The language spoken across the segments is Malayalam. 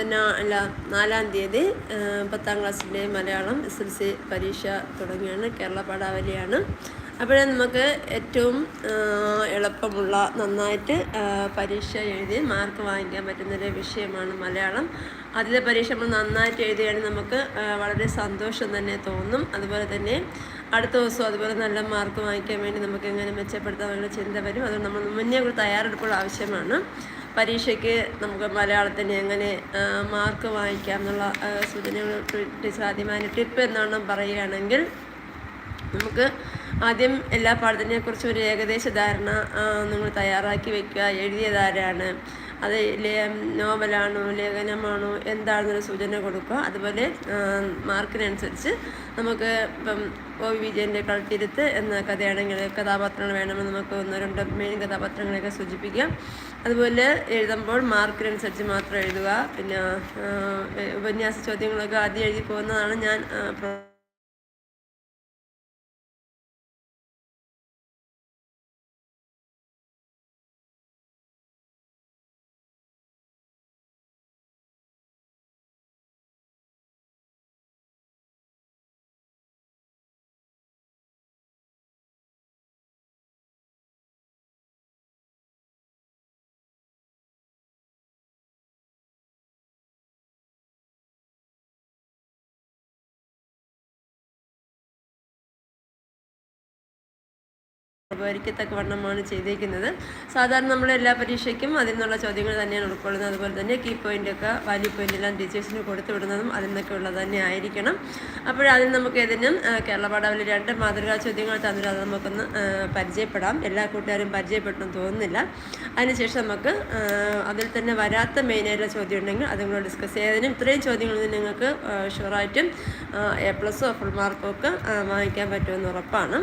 അല്ല നാലാം തീയതി പത്താം ക്ലാസ്സിന്റെ മലയാളം എസ് എൽ സി പരീക്ഷ തുടങ്ങിയാണ് കേരള പാഠാവലിയാണ്. അപ്പോഴേ നമുക്ക് ഏറ്റവും എളുപ്പമുള്ള നന്നായിട്ട് പരീക്ഷ എഴുതി മാർക്ക് വാങ്ങിക്കാൻ പറ്റുന്നൊരു വിഷയമാണ് മലയാളം. അതിലെ പരീക്ഷ നമ്മൾ നന്നായിട്ട് എഴുതുകയാണെങ്കിൽ നമുക്ക് വളരെ സന്തോഷം തന്നെ തോന്നും. അതുപോലെ തന്നെ അടുത്ത ദിവസം അതുപോലെ നല്ല മാർക്ക് വാങ്ങിക്കാൻ വേണ്ടി നമുക്ക് എങ്ങനെ മെച്ചപ്പെടുത്താമെന്നുള്ള ചിന്ത വരും. അതുകൊണ്ട് നമ്മൾ മുന്നേ ഒരു തയ്യാറെടുപ്പുകൾ ആവശ്യമാണ്. പരീക്ഷയ്ക്ക് നമുക്ക് മലയാളത്തിന് എങ്ങനെ മാർക്ക് വാങ്ങിക്കാം എന്നുള്ള സൂചനകൾ ആദ്യമായി ടിപ്പ് എന്നാണ് പറയുകയാണെങ്കിൽ നമുക്ക് ആദ്യം എല്ലാ പാഠത്തിനെക്കുറിച്ചും ഒരു ഏകദേശ ധാരണ നിങ്ങൾ തയ്യാറാക്കി വെക്കുക എഴുതിയതാരാണ് അത് നോവലാണോ ലേഖനമാണോ എന്താണെന്നൊരു സൂചന കൊടുക്കുക. അതുപോലെ മാർക്കിനനുസരിച്ച് നമുക്ക് ഇപ്പം ഒ വി വിജയന്റെ കളത്തിരുത്ത് എന്ന കഥയാണെങ്കിൽ കഥാപാത്രങ്ങൾ വേണമെന്ന് നമുക്ക് ഒന്ന് രണ്ട് മെയിൻ കഥാപാത്രങ്ങളെയൊക്കെ സൂചിപ്പിക്കാം. അതുപോലെ എഴുതുമ്പോൾ മാർക്കിനനുസരിച്ച് മാത്രം എഴുതുക. പിന്നെ ഉപന്യാസ ചോദ്യങ്ങളൊക്കെ ആദ്യം എഴുതി പോകുന്നതാണ് ഞാൻ വണ്ണമാണ് ചെയ്തേക്കുന്നത്. സാധാരണ നമ്മൾ എല്ലാ പരീക്ഷയ്ക്കും അതിൽ നിന്നുള്ള ചോദ്യങ്ങൾ തന്നെയാണ് ഉൾക്കൊള്ളുന്നത്. അതുപോലെ തന്നെ കീ പോയിന്റൊക്കെ വാല്യൂ പോയിന്റ് എല്ലാം ടീച്ചേഴ്സിന് കൊടുത്തു വിടുന്നതും അതിൽ നിന്നൊക്കെ ഉള്ളത് തന്നെ ആയിരിക്കണം. അപ്പോഴാദ്യം നമുക്ക് ഏതിനും കേരള പാഠാവിൽ രണ്ട് മാതൃകാ ചോദ്യങ്ങൾ തന്നിട്ട് അത് നമുക്കൊന്ന് പരിചയപ്പെടാം. എല്ലാ കൂട്ടുകാരും പരിചയപ്പെട്ടെന്ന് തോന്നുന്നില്ല. അതിനുശേഷം നമുക്ക് അതിൽ തന്നെ വരാത്ത മെയിനായിട്ടുള്ള ചോദ്യം ഉണ്ടെങ്കിൽ അതും കൂടെ ഡിസ്കസ് ചെയ്യാതിനും ഇത്രയും ചോദ്യങ്ങളിൽ നിങ്ങൾക്ക് ഷുവറായിട്ടും എ പ്ലസോ ഫുൾ മാർക്കോ ഒക്കെ വാങ്ങിക്കാൻ പറ്റുമെന്ന് ഉറപ്പാണ്.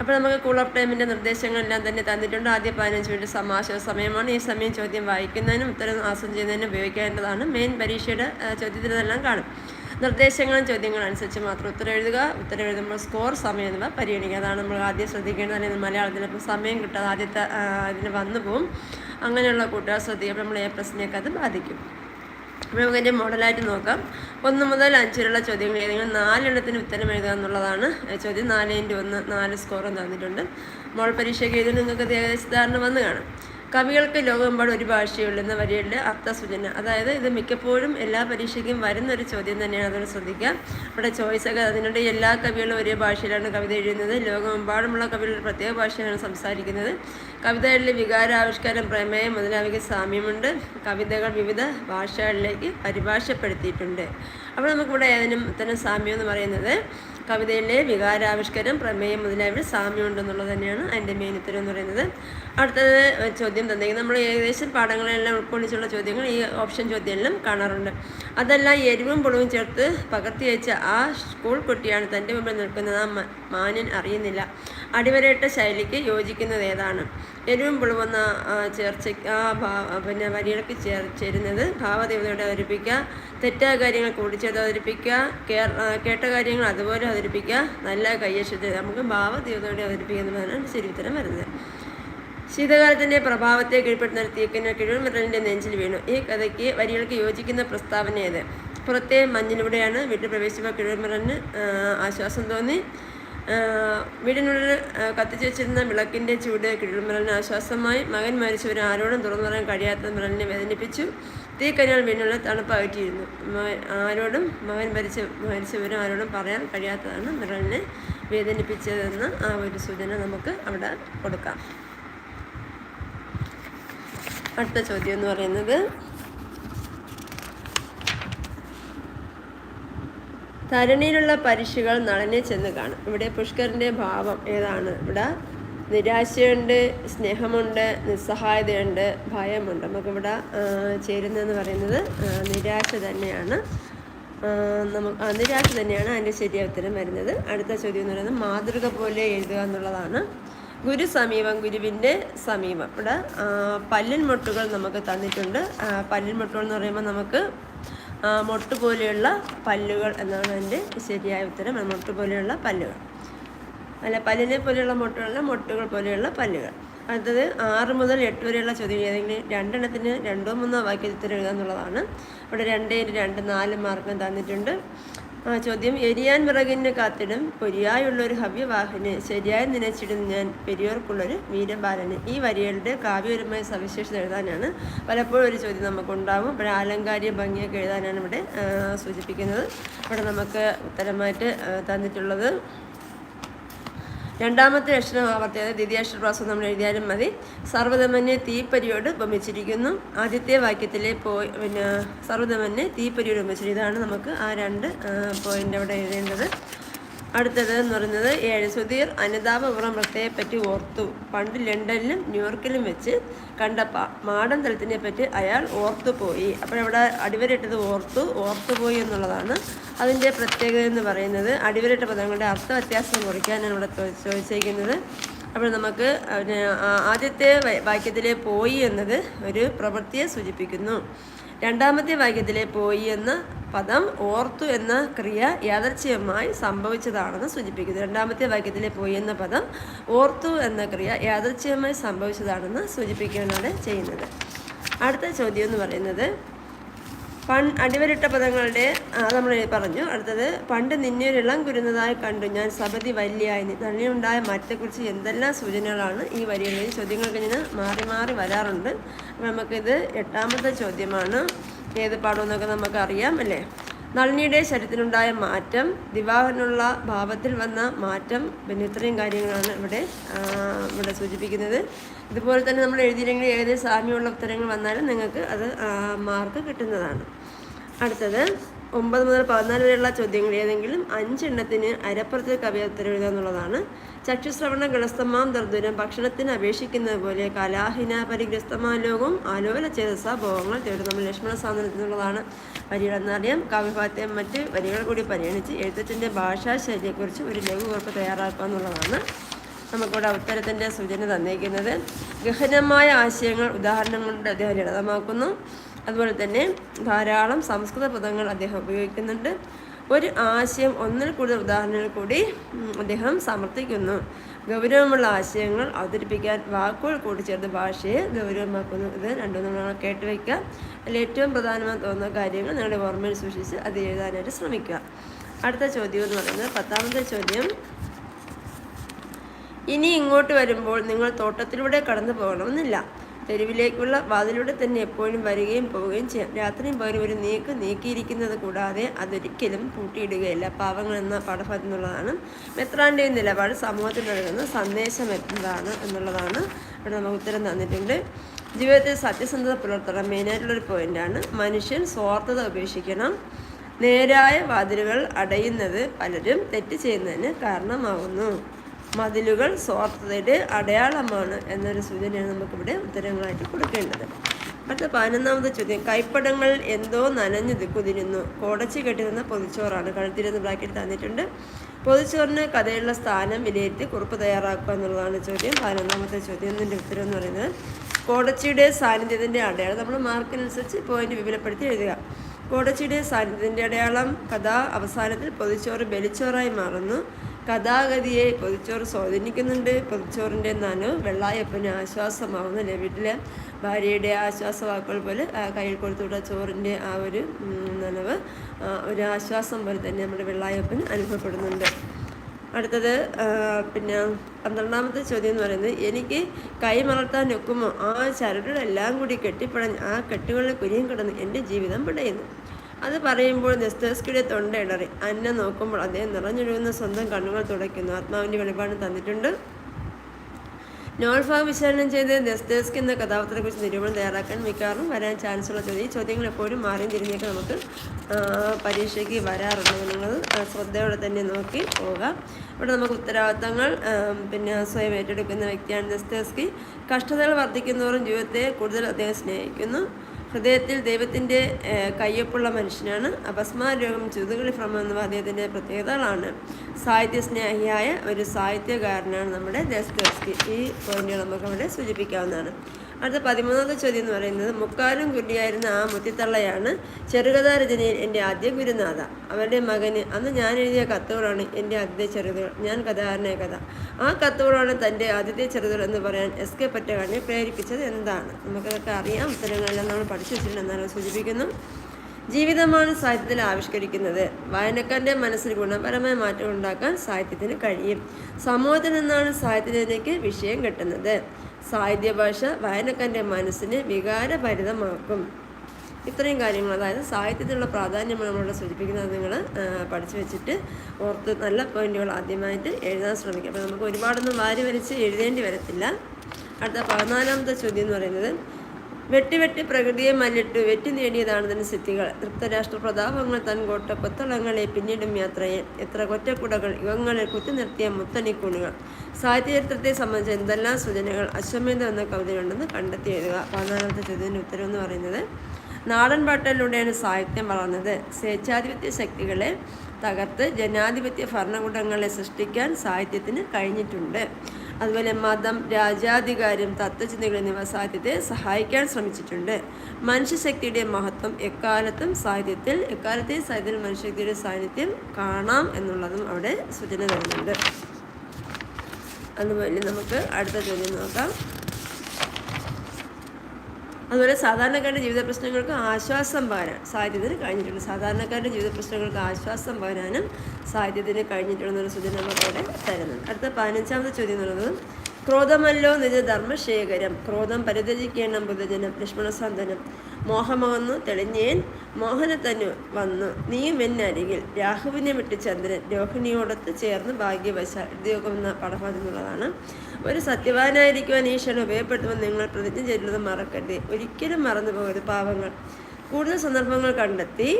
അപ്പോൾ നമുക്ക് കൂൾ ഓഫ് ടൈമിന്റെ നിർദ്ദേശങ്ങളെല്ലാം തന്നെ തന്നിട്ടുണ്ട്. ആദ്യ പതിനഞ്ച് മിനിറ്റ് സമാശ സമയമാണ്. ഈ സമയം ചോദ്യം വായിക്കുന്നതിനും ഉത്തരം ആസം ചെയ്യുന്നതിനും ഉപയോഗിക്കേണ്ടതാണ്. മെയിൻ പരീക്ഷയുടെ ചോദ്യത്തിലെല്ലാം കാണും. നിർദ്ദേശങ്ങളും ചോദ്യങ്ങളും അനുസരിച്ച് മാത്രം ഉത്തരം എഴുതുക. ഉത്തരം എഴുതുമ്പോൾ സ്കോർ സമയം എന്നിവ പരിഗണിക്കുക. അതാണ് നമ്മൾ ആദ്യം ശ്രദ്ധിക്കേണ്ടത്. അല്ലെങ്കിൽ മലയാളത്തിൽ ഇപ്പോൾ സമയം കിട്ടാതെ ആദ്യത്തെ അതിന് വന്നു പോകും അങ്ങനെയുള്ള കൂട്ടുകാർ ശ്രദ്ധിക്കുമ്പോൾ നമ്മൾ എ പ്ലസിനെയൊക്കെ അത് ബാധിക്കും. നമുക്കതിന്റെ മോഡലായിട്ട് നോക്കാം. ഒന്ന് മുതൽ അഞ്ച് വരെയുള്ള ചോദ്യങ്ങൾ ഏതെങ്കിലും നാലെണ്ണത്തിന് ഉത്തരം എഴുതുക എന്നുള്ളതാണ്. ചോദ്യം നാല് ഇന്റു ഒന്ന് നാല് സ്കോറും തന്നിട്ടുണ്ട്. മോൾ പരീക്ഷയ്ക്ക് എഴുതി നിങ്ങൾക്ക് ഏകദേശ ധാരണ വന്ന് കാണും. കവികൾക്ക് ലോകമെമ്പാട് ഒരു ഭാഷയുള്ളെന്ന വരിയുടെ അർത്ഥസൂചന. അതായത് ഇത് മിക്കപ്പോഴും എല്ലാ പരീക്ഷയ്ക്കും വരുന്ന ഒരു ചോദ്യം തന്നെയാണ്. അതൊന്ന് ശ്രദ്ധിക്കുക. ഇവിടെ ചോയ്സൊക്കെ അതിനുണ്ട്. എല്ലാ കവികളും ഒരേ ഭാഷയിലാണ് കവിത എഴുതുന്നത്. ലോകമെമ്പാടുമുള്ള കവികൾ പ്രത്യേക ഭാഷയാണ് സംസാരിക്കുന്നത്. കവിതകളിലെ വികാരാവിഷ്കാരം പ്രമേയം മുതലായവയ്ക്ക് സാമ്യമുണ്ട്. കവിതകൾ വിവിധ ഭാഷകളിലേക്ക് പരിഭാഷപ്പെടുത്തിയിട്ടുണ്ട്. അപ്പോൾ നമുക്കിവിടെ ഏതിനും ഇത്തരം സാമ്യം എന്ന് പറയുന്നത് കവിതയിലെ വികാരാവിഷ്കരം പ്രമേയം മുതലായവ സാമ്യമുണ്ടെന്നുള്ളത് തന്നെയാണ് അതിന്റെ മെയിൻ ഉത്തരം എന്ന് പറയുന്നത്. അടുത്തത് ചോദ്യം തന്നെങ്കിൽ നമ്മൾ ഏകദേശം പാഠങ്ങളെല്ലാം ഉൾക്കൊള്ളിച്ചുള്ള ചോദ്യങ്ങൾ ഈ ഓപ്ഷൻ ചോദ്യങ്ങളിലും കാണാറുണ്ട്. അതെല്ലാം എരിവും പുളവും ചേർത്ത് പകർത്തി വെച്ച ആ സ്കൂൾ കുട്ടിയാണ് തന്റെ മുമ്പിൽ നിൽക്കുന്നത്. ആ മാന്യൻ അറിയുന്നില്ല. അടിവരയിട്ട ശൈലിക്ക് യോജിക്കുന്നത് ഏതാണ്? എരിവും പുളിവെന്ന ചേർച്ച ആ പിന്നെ വരികൾക്ക് ചേർ ചേരുന്നത് ഭാവദേവതയുടെ അവതരിപ്പിക്കുക. തെറ്റായ കാര്യങ്ങൾ കൂടിച്ചേർത്ത് അവതരിപ്പിക്കുക. കേട്ട കാര്യങ്ങൾ അതുപോലെ അവതരിപ്പിക്കുക. നല്ല കയ്യക്ഷത്തിൽ നമുക്ക് ഭാവദേവതയുടെ അവതരിപ്പിക്കുന്നതാണ് ശരി ഉത്തരം വരുന്നത്. ശീതകാലത്തിന്റെ പ്രഭാവത്തെ കീഴ്പ്പെട്ട് നിർത്തിയേക്കുന്ന കിഴൽമിറലിന്റെ നെഞ്ചിൽ വീണു. ഈ കഥയ്ക്ക് വരികൾക്ക് യോജിക്കുന്ന പ്രസ്താവന ഏത്? പുറത്തെ മഞ്ഞിലൂടെയാണ് വീട്ടിൽ പ്രവേശിച്ചപ്പോൾ കിഴൽമിറലിന് ആശ്വാസം തോന്നി. വീടിനുള്ളിൽ കത്തിച്ചു വെച്ചിരുന്ന വിളക്കിന്റെ ചൂട് കിഴിമിറലിന് ആശ്വാസമായി മകൻ മരിച്ചവർ ആരോടും തുറന്നു പറയാൻ കഴിയാത്ത മിറലിനെ വേദനിപ്പിച്ചു. തീക്കനാൽ വീടിനുള്ള തണുപ്പായിട്ടിരുന്നു. ആരോടും മകൻ മരിച്ച മരിച്ചവരും ആരോടും പറയാൻ കഴിയാത്തതാണ് മിറലിനെ വേദനിപ്പിച്ചതെന്ന് ആ ഒരു സൂചന നമുക്ക് അവിടെ കൊടുക്കാം. അടുത്ത ചോദ്യം എന്ന് പറയുന്നത് തരണിയിലുള്ള പരീക്ഷകൾ നളനെ ചെന്ന് കാണും. ഇവിടെ പുഷ്കറിന്റെ ഭാവം ഏതാണ്? ഇവിടെ നിരാശയുണ്ട് സ്നേഹമുണ്ട് നിസ്സഹായതയുണ്ട് ഭയമുണ്ട്. നമുക്കിവിടെ ചേരുന്നതെന്ന് പറയുന്നത് നിരാശ തന്നെയാണ്. നമുക്ക് നിരാശ തന്നെയാണ് അതിന്റെ ശരിയായ ഉത്തരം വരുന്നത്. അടുത്ത ചോദ്യം എന്ന് പറയുന്നത് മാതൃക പോലെ എഴുതുക എന്നുള്ളതാണ്. ഗുരു സമീപം ഗുരുവിന്റെ സമീപം. ഇവിടെ പല്ലിൻ മുട്ടുകൾ നമുക്ക് തന്നിട്ടുണ്ട്. പല്ലിൻ മുട്ടുകൾ എന്ന് പറയുമ്പോൾ നമുക്ക് മൊട്ട് പോലെയുള്ള പല്ലുകൾ എന്നാണ് അതിന്റെ ശരിയായ ഉത്തരം. മൊട്ട് പോലെയുള്ള പല്ലുകൾ. അല്ല പല്ലിനെ പോലെയുള്ള മൊട്ടുകളല്ല മൊട്ടുകൾ പോലെയുള്ള പല്ലുകൾ. അടുത്തത് ആറ് മുതൽ എട്ട് വരെയുള്ള ചോദ്യം. ഏതെങ്കിലും രണ്ടെണ്ണത്തിന് രണ്ടോ മൂന്നോ വാക്യത്തിൽ എഴുതുക എന്നുള്ളതാണ്. ഇവിടെ രണ്ടേ രണ്ട് നാല് മാർക്കും തന്നിട്ടുണ്ട്. ആ ചോദ്യം എരിയാൻ വിറകിന് കാത്തിടും പൊരിയായുള്ളൊരു ഹവ്യവാഹന് ശരിയായി നനച്ചിടും ഞാൻ പെരിയോർക്കുള്ളൊരു വീരബാലന് ഈ വരികളുടെ കാവ്യപരമായ സവിശേഷത എഴുതാനാണ് പലപ്പോഴും ഒരു ചോദ്യം നമുക്കുണ്ടാകും അപ്പോൾ ആലങ്കാരിക ഭംഗിയൊക്കെ എഴുതാനാണ് ഇവിടെ സൂചിപ്പിക്കുന്നത്. ഇവിടെ നമുക്ക് ഉത്തരമായിട്ട് തന്നിട്ടുള്ളത് രണ്ടാമത്തെ അക്ഷരം ആവർത്തിയത് ദ്വിതീയാക്ഷര പ്രാസം നമ്മൾ എഴുതിയാലും മതി. സർവതമന്യെ തീപ്പരിയോട് ഉപമിച്ചിരിക്കുന്നു. ആദ്യത്തെ വാക്യത്തിലെ പോയി പിന്നെ സർവതമന്യെ തീപ്പരിയോട് ഉപമിച്ചിരിക്കുന്നു. ഇതാണ് നമുക്ക് ആ രണ്ട് പോയിന്റ് അവിടെ എഴുതേണ്ടത്. അടുത്തത് എന്ന് പറയുന്നത് ഏഴ് സുധീർ അനുതാപപൂർവം വൃത്തയെ പറ്റി ഓർത്തു. പണ്ട് ലണ്ടനിലും ന്യൂയോർക്കിലും വെച്ച് കണ്ട മാടൻ തലത്തിനെ പറ്റി അയാൾ ഓർത്തുപോയി അപ്പോൾ ഇവിടെ അടിവരയിട്ടത് ഓർത്തു ഓർത്തുപോയി എന്നുള്ളതാണ് അതിന്റെ പ്രത്യേകത എന്ന് പറയുന്നത്. അടിവരയിട്ട പദങ്ങളുടെ അർത്ഥ വ്യത്യാസം കുറിക്കാനാണ് ഇവിടെ ചോദിച്ചേക്കുന്നത് അപ്പോൾ നമുക്ക് ആദ്യത്തെ വാക്യത്തിലെ പോയി എന്നത് ഒരു പ്രവൃത്തിയെ സൂചിപ്പിക്കുന്നു. രണ്ടാമത്തെ വാക്യത്തിലെ പോയി എന്ന പദം ഓർത്തു എന്ന ക്രിയ യാദർച്ഛ്യമായി സംഭവിച്ചതാണെന്ന് സൂചിപ്പിക്കുന്നു. രണ്ടാമത്തെ വാക്യത്തിലെ പോയി എന്ന പദം ഓർത്തു എന്ന ക്രിയ യാദർച്ഛ്യമായി സംഭവിച്ചതാണെന്ന് സൂചിപ്പിക്കുകയാണ് ചെയ്യുന്നത്. അടുത്ത ചോദ്യം എന്ന് പറയുന്നത് പൺ അടിവരിട്ട പദങ്ങളുടെ നമ്മൾ പറഞ്ഞു. അടുത്തത് പണ്ട് നിന്നൊരിളം കുരുന്നതായി കണ്ടു. ഞാൻ സബതി വല്യായി. തള്ളിയുണ്ടായ മറ്റേക്കുറിച്ച് എന്തെല്ലാം സൂചനകളാണ് ഈ വരികളിൽ? ചോദ്യങ്ങൾക്ക് ഇങ്ങനെ മാറി മാറി വരാറുണ്ട്. അപ്പം നമുക്കിത് എട്ടാമത്തെ ചോദ്യമാണ്. ഏത് പാഠമെന്നൊക്കെ നമുക്കറിയാം അല്ലേ? നളിനിയുടെ ശരീരത്തിനുണ്ടായ മാറ്റം ദിവാഹനുള്ള ഭാവത്തിൽ വന്ന മാറ്റം പിന്നെ ഇത്രയും കാര്യങ്ങളാണ് ഇവിടെ ഇവിടെ സൂചിപ്പിക്കുന്നത്. ഇതുപോലെ തന്നെ നമ്മൾ എഴുതിയില്ലെങ്കിൽ ഏത് സാമ്യമുള്ള ഉത്തരങ്ങൾ വന്നാലും നിങ്ങൾക്ക് അത് മാർക്ക് കിട്ടുന്നതാണ്. അടുത്തത് ഒമ്പത് മുതൽ പതിനാല് വരെയുള്ള ചോദ്യങ്ങൾ ഏതെങ്കിലും അഞ്ചെണ്ണത്തിന് അരപ്പുറത്ത് കവി ഉത്തരം എന്നുള്ളതാണ്. ചക്ഷുശ്രവണ ഗ്രസ്തമാം ദർദുരം ഭക്ഷണത്തിന് അപേക്ഷിക്കുന്നത് പോലെ കലാഹിന പരിഗ്രസ്തമായ ലോകവും ആലോല ചേതസ ഭോഗങ്ങൾ തേടും. നമ്മൾ ലക്ഷ്മണ സാധനത്തിനുള്ളതാണ് വരികളെന്നറിയാം കാവ്യഭാഗത്തെയും മറ്റ് വരികൾ കൂടി പരിഗണിച്ച് എഴുത്തച്ഛന്റെ ഭാഷാശൈലിയെക്കുറിച്ച് ഒരു ലഘുകുറിപ്പ് തയ്യാറാക്കുക എന്നുള്ളതാണ്. നമുക്കിവിടെ ഉത്തരത്തിന്റെ സൂചന തന്നിരിക്കുന്നത്. ഗഹനമായ ആശയങ്ങൾ ഉദാഹരണങ്ങളുടെ അദ്ദേഹം ലളിതമാക്കുന്നു. അതുപോലെ തന്നെ ധാരാളം സംസ്കൃത പദങ്ങൾ അദ്ദേഹം ഉപയോഗിക്കുന്നുണ്ട്. ഒരു ആശയം ഒന്നിൽ കൂടുതൽ ഉദാഹരണങ്ങൾ കൂടി അദ്ദേഹം സമർത്ഥിക്കുന്നു. ഗൗരവമുള്ള ആശയങ്ങൾ അവതരിപ്പിക്കാൻ വാക്കുകൾ കൂട്ടിച്ചേർത്ത് ഭാഷയെ ഗൗരവമാക്കുന്നു. ഇത് രണ്ടു നമ്മൾ കേട്ട് വയ്ക്കുക അതിൽ ഏറ്റവും പ്രധാനമായി തോന്നുന്ന കാര്യങ്ങൾ നിങ്ങളുടെ ഓർമ്മയിൽ സൂക്ഷിച്ച് അത് എഴുതാനായിട്ട് ശ്രമിക്കുക. അടുത്ത ചോദ്യം എന്ന് പറയുന്നത് പത്താമത്തെ ചോദ്യം. ഇനി ഇങ്ങോട്ട് വരുമ്പോൾ നിങ്ങൾ തോട്ടത്തിലൂടെ കടന്നു പോകണമെന്നില്ല തെരുവിലേക്കുള്ള വാതിലൂടെ തന്നെ എപ്പോഴും വരികയും പോവുകയും ചെയ്യാം. രാത്രിയും പകലും ഒരു നീക്ക് നീക്കിയിരിക്കുന്നത് കൂടാതെ അതൊരിക്കലും പൂട്ടിയിടുകയില്ല. പാവങ്ങൾ എന്ന പാഠഭാഗത്തു നിന്നുള്ളതാണ് മെത്രാന്റെയും നിലപാട്. സമൂഹത്തിൽ നൽകുന്ന സന്ദേശം എന്താണ് എന്നുള്ളതാണ് ഇവിടെ നമുക്ക് ഉത്തരം തന്നിട്ടുണ്ട്. ജീവിതത്തിൽ സത്യസന്ധത പുലർത്തണം. മെയിനായിട്ടുള്ളൊരു പോയിന്റാണ് മനുഷ്യൻ സ്വാർത്ഥത ഉപേക്ഷിക്കണം. നേരായ വാതിലുകൾ അടയുന്നത് പലരും തെറ്റ് ചെയ്യുന്നതിന് കാരണമാകുന്നു മതിലുകൾ സ്വാർത്ഥതയുടെ അടയാളമാണ് എന്നൊരു സൂചനയാണ് നമുക്കിവിടെ ഉത്തരങ്ങളായിട്ട് കൊടുക്കേണ്ടത്. അടുത്ത പതിനൊന്നാമത്തെ ചോദ്യം. കൈപ്പടങ്ങൾ എന്തോ നനഞ്ഞു കുതിരുന്നു കോടച്ചി കെട്ടിരുന്ന പൊതിച്ചോറാണ്. കഴുത്തിരുന്ന് ബ്രാക്കറ്റ് തന്നിട്ടുണ്ട്. പൊതിച്ചോറിന് കഥയുള്ള സ്ഥാനം വിലയിരുത്തി കുറിപ്പ് തയ്യാറാക്കുക എന്നുള്ളതാണ് ചോദ്യം. പതിനൊന്നാമത്തെ ചോദ്യം. ഉത്തരം എന്ന് പറയുന്നത് കോടച്ചിയുടെ സാന്നിധ്യത്തിന്റെ അടയാളം. നമ്മൾ മാർക്കിനനുസരിച്ച് പോയിന്റ് വിപുലപ്പെടുത്തി എഴുതുക. കോടച്ചിയുടെ സാന്നിധ്യത്തിന്റെ അടയാളം കഥ അവസാനത്തിൽ പൊതിച്ചോറ് ബലിച്ചോറായി മാറുന്നു. കഥാഗതിയെ പൊതിച്ചോറ് സ്വാധീനിക്കുന്നുണ്ട്. പൊതിച്ചോറിന്റെ നനവ് വെള്ളായപ്പന് ആശ്വാസമാവുന്നു. അല്ലെ വീട്ടിലെ ഭാര്യയുടെ ആശ്വാസവാക്കുകൾ പോലെ ആ കയ്യിൽ കൊടുത്തുവിട്ട ചോറിന്റെ ആ ഒരു നനവ് ഒരു ആശ്വാസം പോലെ തന്നെ നമ്മുടെ വെള്ളായപ്പന് അനുഭവപ്പെടുന്നുണ്ട്. അടുത്തത് പിന്നെ പന്ത്രണ്ടാമത്തെ ചോദ്യം എന്ന് പറയുന്നത് എനിക്ക് കൈ മലർത്താൻ ഒക്കുമോ? ആ ചരടുകളെല്ലാം കൂടി കെട്ടിപ്പടഞ്ഞ് ആ കെട്ടുകളിൽ കുരിയും കിടന്ന് എന്റെ ജീവിതം പിടയുന്നു. അത് പറയുമ്പോൾ നെസ്തേസ്കിയുടെ തൊണ്ട ഇടറി. അന്നെ നോക്കുമ്പോൾ അദ്ദേഹം നിറഞ്ഞൊഴുകുന്ന സ്വന്തം കണ്ണുകൾ തുടയ്ക്കുന്നു. ആത്മാവിന്റെ വെളിപാട് തന്നിട്ടുണ്ട്. നോൾഫാഗ് വിശകലനം ചെയ്ത് ദസ്തേസ്കി എന്ന കഥാപാത്രത്തെക്കുറിച്ച് നിരൂപണം തയ്യാറാക്കാൻ മിക്കവാറും വരാൻ ചാൻസ് ഉള്ള ചോദ്യം. ഈ ചോദ്യങ്ങൾ എപ്പോഴും മാറിയും തിരിഞ്ഞൊക്കെ നമുക്ക് പരീക്ഷയ്ക്ക് വരാറുണ്ട്. നിങ്ങൾ ശ്രദ്ധയോടെ തന്നെ നോക്കി പോകാം. ഇവിടെ നമുക്ക് ഉത്തരവാദിത്തങ്ങൾ പിന്നെ സ്വയം ഏറ്റെടുക്കുന്ന വ്യക്തിയാണ് ദസ്തേസ്കി കഷ്ടതകൾ വർദ്ധിക്കുന്നവരും ജീവിതത്തെ കൂടുതൽ അദ്ദേഹം സ്നേഹിക്കുന്നു. ഹൃദയത്തിൽ ദൈവത്തിന്റെ കയ്യൊപ്പുള്ള മനുഷ്യനാണ്. അപസ്മാര രോഗം ചുതുകളി ഭ്രമം എന്നിവ അദ്ദേഹത്തിന്റെ പ്രത്യേകതകളാണ്. സാഹിത്യസ്നേഹിയായ ഒരു സാഹിത്യകാരനാണ് നമ്മുടെ ദസ്തോസ്കി ഈ പോയിന്റുകൾ നമുക്ക് അവിടെ സൂചിപ്പിക്കാവുന്നതാണ്. അടുത്ത പതിമൂന്നാമത്തെ ചോദ്യം എന്ന് പറയുന്നത് മുക്കാലും കുട്ടിയായിരുന്ന ആ മുത്തിത്തള്ളയാണ് ചെറുകഥാ രചനയിൽ എന്റെ ആദ്യ ഗുരുനാഥ. അവരുടെ മകന് അന്ന് ഞാൻ എഴുതിയ കത്തുകളാണ് എന്റെ ആദ്യത്തെ ചെറുതുകൾ. ഞാൻ കഥാകാരനായ കഥ. ആ കത്തുകളാണ് തന്റെ ആദ്യത്തെ ചെറുതുകൾ എന്ന് പറയാൻ എസ് കെ പറ്റകാടിനെ പ്രേരിപ്പിച്ചത് എന്താണ് നമുക്കതൊക്കെ അറിയാം. ഉത്തരങ്ങളെല്ലാം നമ്മൾ പഠിച്ചു വെച്ചിട്ടുണ്ട്. എന്നാലും സൂചിപ്പിക്കുന്നു. ജീവിതമാണ് സാഹിത്യത്തിൽ ആവിഷ്കരിക്കുന്നത്. വായനക്കാരന്റെ മനസ്സിൽ ഗുണപരമായ മാറ്റം ഉണ്ടാക്കാൻ സാഹിത്യത്തിന് കഴിയും. സമൂഹത്തിൽ നിന്നാണ് സാഹിത്യത്തിലേക്ക് വിഷയം കിട്ടുന്നത്. സാഹിത്യ ഭാഷ വായനക്കാരന്റെ മനസ്സിനെ വികാരഭരിതമാക്കും. ഇത്രയും കാര്യങ്ങൾ അതായത് സാഹിത്യത്തിനുള്ള പ്രാധാന്യം നമ്മളോട് സൂചിപ്പിക്കുന്നത് നിങ്ങൾ പഠിച്ചു വെച്ചിട്ട് ഓർത്ത് നല്ല പോയിന്റുകൾ ആദ്യമായിട്ട് എഴുതാൻ ശ്രമിക്കുക. അപ്പോൾ നമുക്ക് ഒരുപാടൊന്നും വാരി വലിച്ച് എഴുതേണ്ടി വരത്തില്ല. അടുത്ത പതിനാലാമത്തെ ചോദ്യം എന്ന് പറയുന്നത് വെട്ടി വെട്ടി പ്രകൃതിയെ മല്ലിട്ടു വെട്ടി നേടിയതാണ് സിദ്ധികൾ. തൃപ്തരാഷ്ട്ര പ്രതാപങ്ങൾ തൻ കോട്ട കൊത്തളങ്ങളെ പിന്നീടും യാത്രയെ. എത്ര കൊറ്റക്കുടകൾ യുഗങ്ങളിൽ കുത്തി നിർത്തിയ മുത്തണിക്കൂണുകൾ സാഹിത്യചരിത്രത്തെ സംബന്ധിച്ച എന്തെല്ലാം സൂചനകൾ അശ്വമേധം എന്ന കവിതയുണ്ടെന്ന് കണ്ടെത്തി എഴുതുക പതിനാലാമത്തെ ചോദ്യത്തിന്റെ ഉത്തരം എന്ന് പറയുന്നത് നാടൻ പാട്ടിലൂടെയാണ് സാഹിത്യം വളർന്നത്. സ്വേച്ഛാധിപത്യ ശക്തികളെ തകർത്ത് ജനാധിപത്യ ഭരണകൂടങ്ങളെ സൃഷ്ടിക്കാൻ സാഹിത്യത്തിന് കഴിഞ്ഞിട്ടുണ്ട്. അതുപോലെ മതം രാജാധികാരം തത്വചിന്തകൾ എന്നിവ സാഹിത്യത്തെ സഹായിക്കാൻ ശ്രമിച്ചിട്ടുണ്ട്. മനുഷ്യശക്തിയുടെ മഹത്വം എക്കാലത്തും സാഹിത്യത്തിൽ എക്കാലത്തെയും സാഹിത്യത്തിൽ മനുഷ്യശക്തിയുടെ സാന്നിധ്യം കാണാം എന്നുള്ളതും അവിടെ സൂചന തരുന്നുണ്ട്. അതുപോലെ നമുക്ക് അടുത്ത ചോദ്യം നോക്കാം. അതുപോലെ സാധാരണക്കാരുടെ ജീവിത പ്രശ്നങ്ങൾക്ക് ആശ്വാസം പകരാൻ സാഹിത്യത്തിന് കഴിഞ്ഞിട്ടുണ്ട്. സാധാരണക്കാരുടെ ജീവിത പ്രശ്നങ്ങൾക്ക് ആശ്വാസം പകരാനും സാഹിത്യത്തിന് കഴിഞ്ഞിട്ടുണ്ടെന്നൊരു സൂചന നമുക്ക് അവിടെ തരുന്നുണ്ട്. അടുത്ത പതിനഞ്ചാമത്തെ ചോദ്യം എന്ന് പറയുന്നത് ക്രോധമല്ലോ നിജ ധർമ്മശേഖരം ക്രോധം പരിതജിക്കേണം ബുധജനം ലക്ഷ്മണസന്തനം മോഹമകന്നു തെളിഞ്ഞേൻ മോഹനത്തന്നു വന്നു. നീയും എന്നരികിൽ രാഹുവിനെ വിട്ട് ചന്ദ്രൻ രോഹിണിയോടൊത്ത് ചേർന്ന് ഭാഗ്യവശാൽ പടഭാഗം എന്നുള്ളതാണ് ഒരു സത്യവാനായിരിക്കുവാൻ ഈശ്വരൻ ഉപയോഗപ്പെടുത്തുമെന്ന് നിങ്ങൾ പ്രതിജ്ഞ ചെയ്യുന്നത് മറക്കരുത്. ഒരിക്കലും മറന്നു പോകരുത് പാവങ്ങൾ. കൂടുതൽ സന്ദർഭങ്ങൾ കണ്ടെത്തി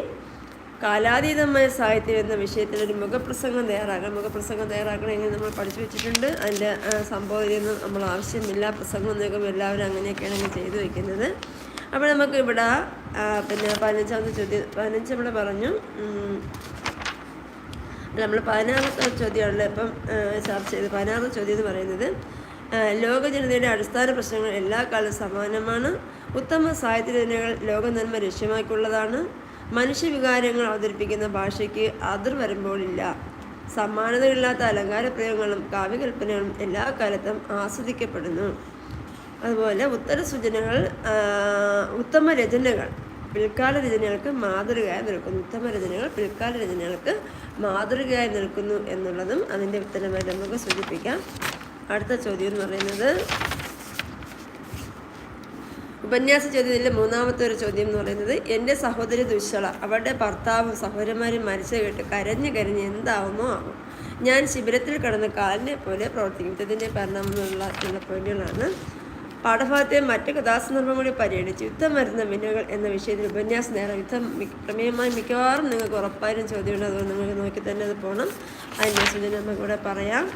കാലാതീതമായ സാഹിത്യം എന്ന വിഷയത്തിൽ ഒരു മുഖപ്രസംഗം തയ്യാറാക്കണം. മുഖപ്രസംഗം തയ്യാറാക്കണമെങ്കിൽ നമ്മൾ പഠിച്ചു വെച്ചിട്ടുണ്ട്. അതിന്റെ സംഭവം നമ്മൾ ആവശ്യമില്ല. പ്രസംഗം എന്നൊക്കെ എല്ലാവരും അങ്ങനെയൊക്കെയാണ് ചെയ്തു വയ്ക്കുന്നത് അപ്പോൾ നമുക്ക് ഇവിടെ പിന്നെ പതിനഞ്ചാമത്തെ ചോദ്യം പതിനഞ്ച് നമ്മൾ പറഞ്ഞു. നമ്മൾ പതിനാറാമത്തെ ചോദ്യമാണല്ലോ ഇപ്പം ചർച്ച ചെയ്ത് പതിനാറാമത്തെ ചോദ്യം എന്ന് പറയുന്നത് ലോക ജനതയുടെ അടിസ്ഥാന പ്രശ്നങ്ങൾ എല്ലാ കാലവും സമാനമാണ്. ഉത്തമ സാഹിത്യ രചനകൾ ലോക നന്മ ലക്ഷ്യമാക്കിയുള്ളതാണ്. മനുഷ്യവികാരങ്ങൾ അവതരിപ്പിക്കുന്ന ഭാഷയ്ക്ക് അതിർ വരുമ്പോഴില്ല സമാനതകളില്ലാത്ത അലങ്കാര പ്രയോഗങ്ങളും കാവ്യകൽപ്പനകളും എല്ലാ കാലത്തും ആസ്വദിക്കപ്പെടുന്നു. അതുപോലെ ഉത്തര സൂചനകൾ ഉത്തമ രചനകൾ. പിൽക്കാല രചനകൾക്ക് മാതൃകയായി നിൽക്കുന്നു. ഉത്തമ രചനകൾ പിൽക്കാല രചനകൾക്ക് മാതൃകയായി നിൽക്കുന്നു എന്നുള്ളതും അതിന്റെ ഉത്തരമായി നമുക്ക് സൂചിപ്പിക്കാം. അടുത്ത ചോദ്യം എന്ന് പറയുന്നത് ഉപന്യാസ ചോദ്യത്തിലെ മൂന്നാമത്തെ ഒരു ചോദ്യം എന്ന് പറയുന്നത് എന്റെ സഹോദരി ദുശ്ശള അവരുടെ ഭർത്താവും സഹോദരന്മാരും മരിച്ച കേട്ട് കരഞ്ഞ് കരഞ്ഞ് എന്താവുമോ ആവും. ഞാൻ ശിബിരത്തിൽ കടന്ന് കാലിനെ പോലെ പ്രവർത്തിക്കും. ഇതിന്റെ പരിണാമം എന്നുള്ള പോയിന്റുകളാണ് പാഠഭാഗത്തെ മറ്റ് കഥാസന്ദർഭം കൂടി പരിഗണിച്ച് യുദ്ധം വരുന്ന മിന്നുകൾ എന്ന വിഷയത്തിൽ ഉപന്യാസം നേരം യുദ്ധം പ്രമേയമായി മിക്കവാറും നിങ്ങൾക്ക് ഉറപ്പായും ചോദ്യമുണ്ട്. അതുകൊണ്ട് നിങ്ങൾക്ക് നോക്കി തന്നെ അത് പോകണം അതിന്റെ സൂചന നമുക്കിവിടെ പറയാം.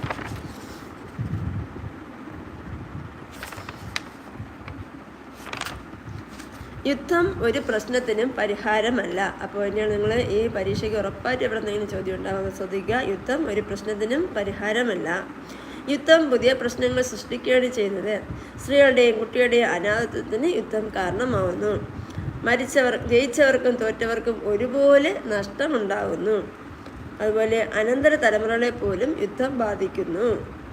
യുദ്ധം ഒരു പ്രശ്നത്തിനും പരിഹാരമല്ല. അപ്പോൾ തന്നെയാണ് നിങ്ങൾ ഈ പരീക്ഷയ്ക്ക് ഉറപ്പായിട്ട് എവിടെ എന്തെങ്കിലും ചോദ്യം ഉണ്ടാകുന്നത് ശ്രദ്ധിക്കുക. യുദ്ധം ഒരു പ്രശ്നത്തിനും പരിഹാരമല്ല. യുദ്ധം പുതിയ പ്രശ്നങ്ങൾ സൃഷ്ടിക്കുകയാണ് ചെയ്യുന്നത്. സ്ത്രീകളുടെയും കുട്ടികളുടെയും അനാഥത്വത്തിന് യുദ്ധം കാരണമാവുന്നു. മരിച്ചവർ ജയിച്ചവർക്കും തോറ്റവർക്കും ഒരുപോലെ നഷ്ടമുണ്ടാകുന്നു അതുപോലെ അനന്തര തലമുറകളെ പോലും യുദ്ധം ബാധിക്കുന്നു.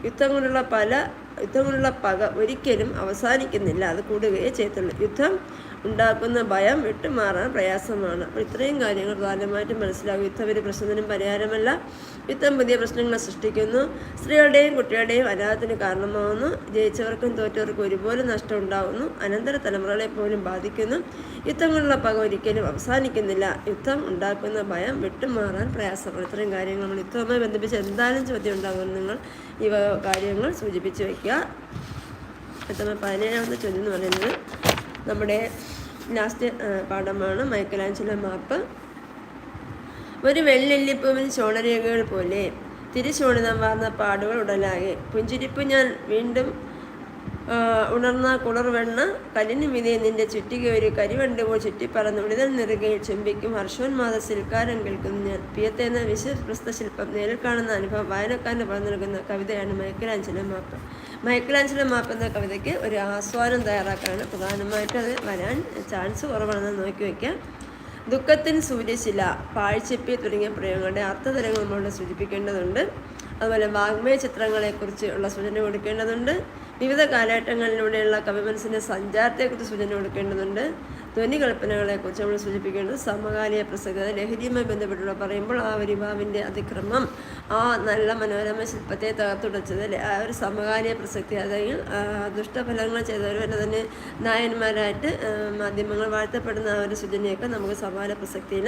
യുദ്ധം കൊണ്ടുള്ള പല യുദ്ധം കൊണ്ടുള്ള പക ഒരിക്കലും അവസാനിക്കുന്നില്ല. അത് കൂടുകയേ ചെയ്യത്തുള്ളൂ. യുദ്ധം ഉണ്ടാക്കുന്ന ഭയം വിട്ടുമാറാൻ പ്രയാസമാണ്. അപ്പോൾ ഇത്രയും കാര്യങ്ങൾ പ്രധാനമായിട്ട് മനസ്സിലാകും. യുദ്ധം ഒരു പ്രശ്നത്തിനും പരിഹാരമല്ല. യുദ്ധം പുതിയ പ്രശ്നങ്ങൾ സൃഷ്ടിക്കുന്നു. സ്ത്രീകളുടെയും കുട്ടികളുടെയും അനാഥത്തിന് കാരണമാകുന്നു ജയിച്ചവർക്കും തോറ്റവർക്കും ഒരുപോലെ നഷ്ടം ഉണ്ടാകുന്നു അനന്തര തലമുറകളെ പോലും ബാധിക്കുന്നു. യുദ്ധങ്ങളുള്ള പക ഒരിക്കലും അവസാനിക്കുന്നില്ല. യുദ്ധം ഉണ്ടാക്കുന്ന ഭയം വിട്ടുമാറാൻ പ്രയാസമാണ്. ഇത്രയും കാര്യങ്ങൾ നമ്മൾ യുദ്ധവുമായി ബന്ധിപ്പിച്ച് എന്തായാലും ചോദ്യം ഉണ്ടാകുമെന്ന് നിങ്ങൾ ഈ കാര്യങ്ങൾ സൂചിപ്പിച്ചു വയ്ക്കുക. പതിനേഴാമത്തെ ചോദ്യം എന്ന് പറയുന്നത് നമ്മുടെ ലാസ്റ്റ് പാഠമാണ് മൈക്കലാഞ്ചലോ മാപ്പ്. ഒരു വെള്ളെല്ലിപ്പൂവിൽ ചോണരേഖകൾ പോലെ തിരിച്ചോണിതം വാർന്ന പാടുകൾ ഉടലാകെ. പുഞ്ചിരിപ്പ് ഞാൻ വീണ്ടും ഉണർന്ന കുളിർവെണ്ണ കലിന് മിതേ നിന്റെ ചുറ്റിക ഒരു കരിവണ്ട് പോ ചുറ്റിപ്പറന്ന് ഉളിതൽ നിറുകയിൽ ചുംബിക്കും. ഹർഷോന്മാത സിൽക്കാരം കേൾക്കുന്നു. ഞാൻ പിയത്തേന്ന വിശ്വപ്രസ്ത ശില്പം നേരിൽ കാണുന്ന അനുഭവം വായനക്കാരന് പറഞ്ഞു നൽകുന്ന കവിതയാണ് മൈക്കലാഞ്ചല മാപ്പ് മൈക്കലാഞ്ചല മാപ്പ് എന്ന കവിതയ്ക്ക് ഒരു ആസ്വാദനം തയ്യാറാക്കാനാണ് പ്രധാനമായിട്ടും അത് വരാൻ ചാൻസ് കുറവാണെന്ന് നോക്കി വയ്ക്കാം. ദുഃഖത്തിൻ സൂര്യശില പാഴ്ചെപ്പി തുടങ്ങിയ പ്രയോഗങ്ങളുടെ അർത്ഥതലങ്ങൾ നമ്മളോട് സൂചിപ്പിക്കേണ്ടതുണ്ട്. അതുപോലെ വാഗ്മയ ചിത്രങ്ങളെക്കുറിച്ച് ഉള്ള സൂചന കൊടുക്കേണ്ടതുണ്ട്. വിവിധ കാലഘട്ടങ്ങളിലൂടെയുള്ള കവിമനസിന്റെ സഞ്ചാരത്തെക്കുറിച്ച് സൂചന കൊടുക്കേണ്ടതുണ്ട്. ധ്വനി കൽപ്പനകളെക്കുറിച്ച് നമ്മൾ സൂചിപ്പിക്കേണ്ടത് സമകാലിക പ്രസക്തത ലഹരിയുമായി ബന്ധപ്പെട്ടുള്ള പറയുമ്പോൾ ആ വരിഭാവിന്റെ അതിക്രമം ആ നല്ല മനോരമ ശില്പത്തെ തകർത്തുടച്ചത് ആ ഒരു സമകാലിക പ്രസക്തി അല്ലെങ്കിൽ ദുഷ്ടഫലങ്ങൾ ചെയ്തവർ തന്നെ തന്നെ നായന്മാരായിട്ട് മാധ്യമങ്ങൾ വാഴ്ത്തപ്പെടുന്ന ആ ഒരു സൂചനയൊക്കെ നമുക്ക് സമാന പ്രസക്തിയിൽ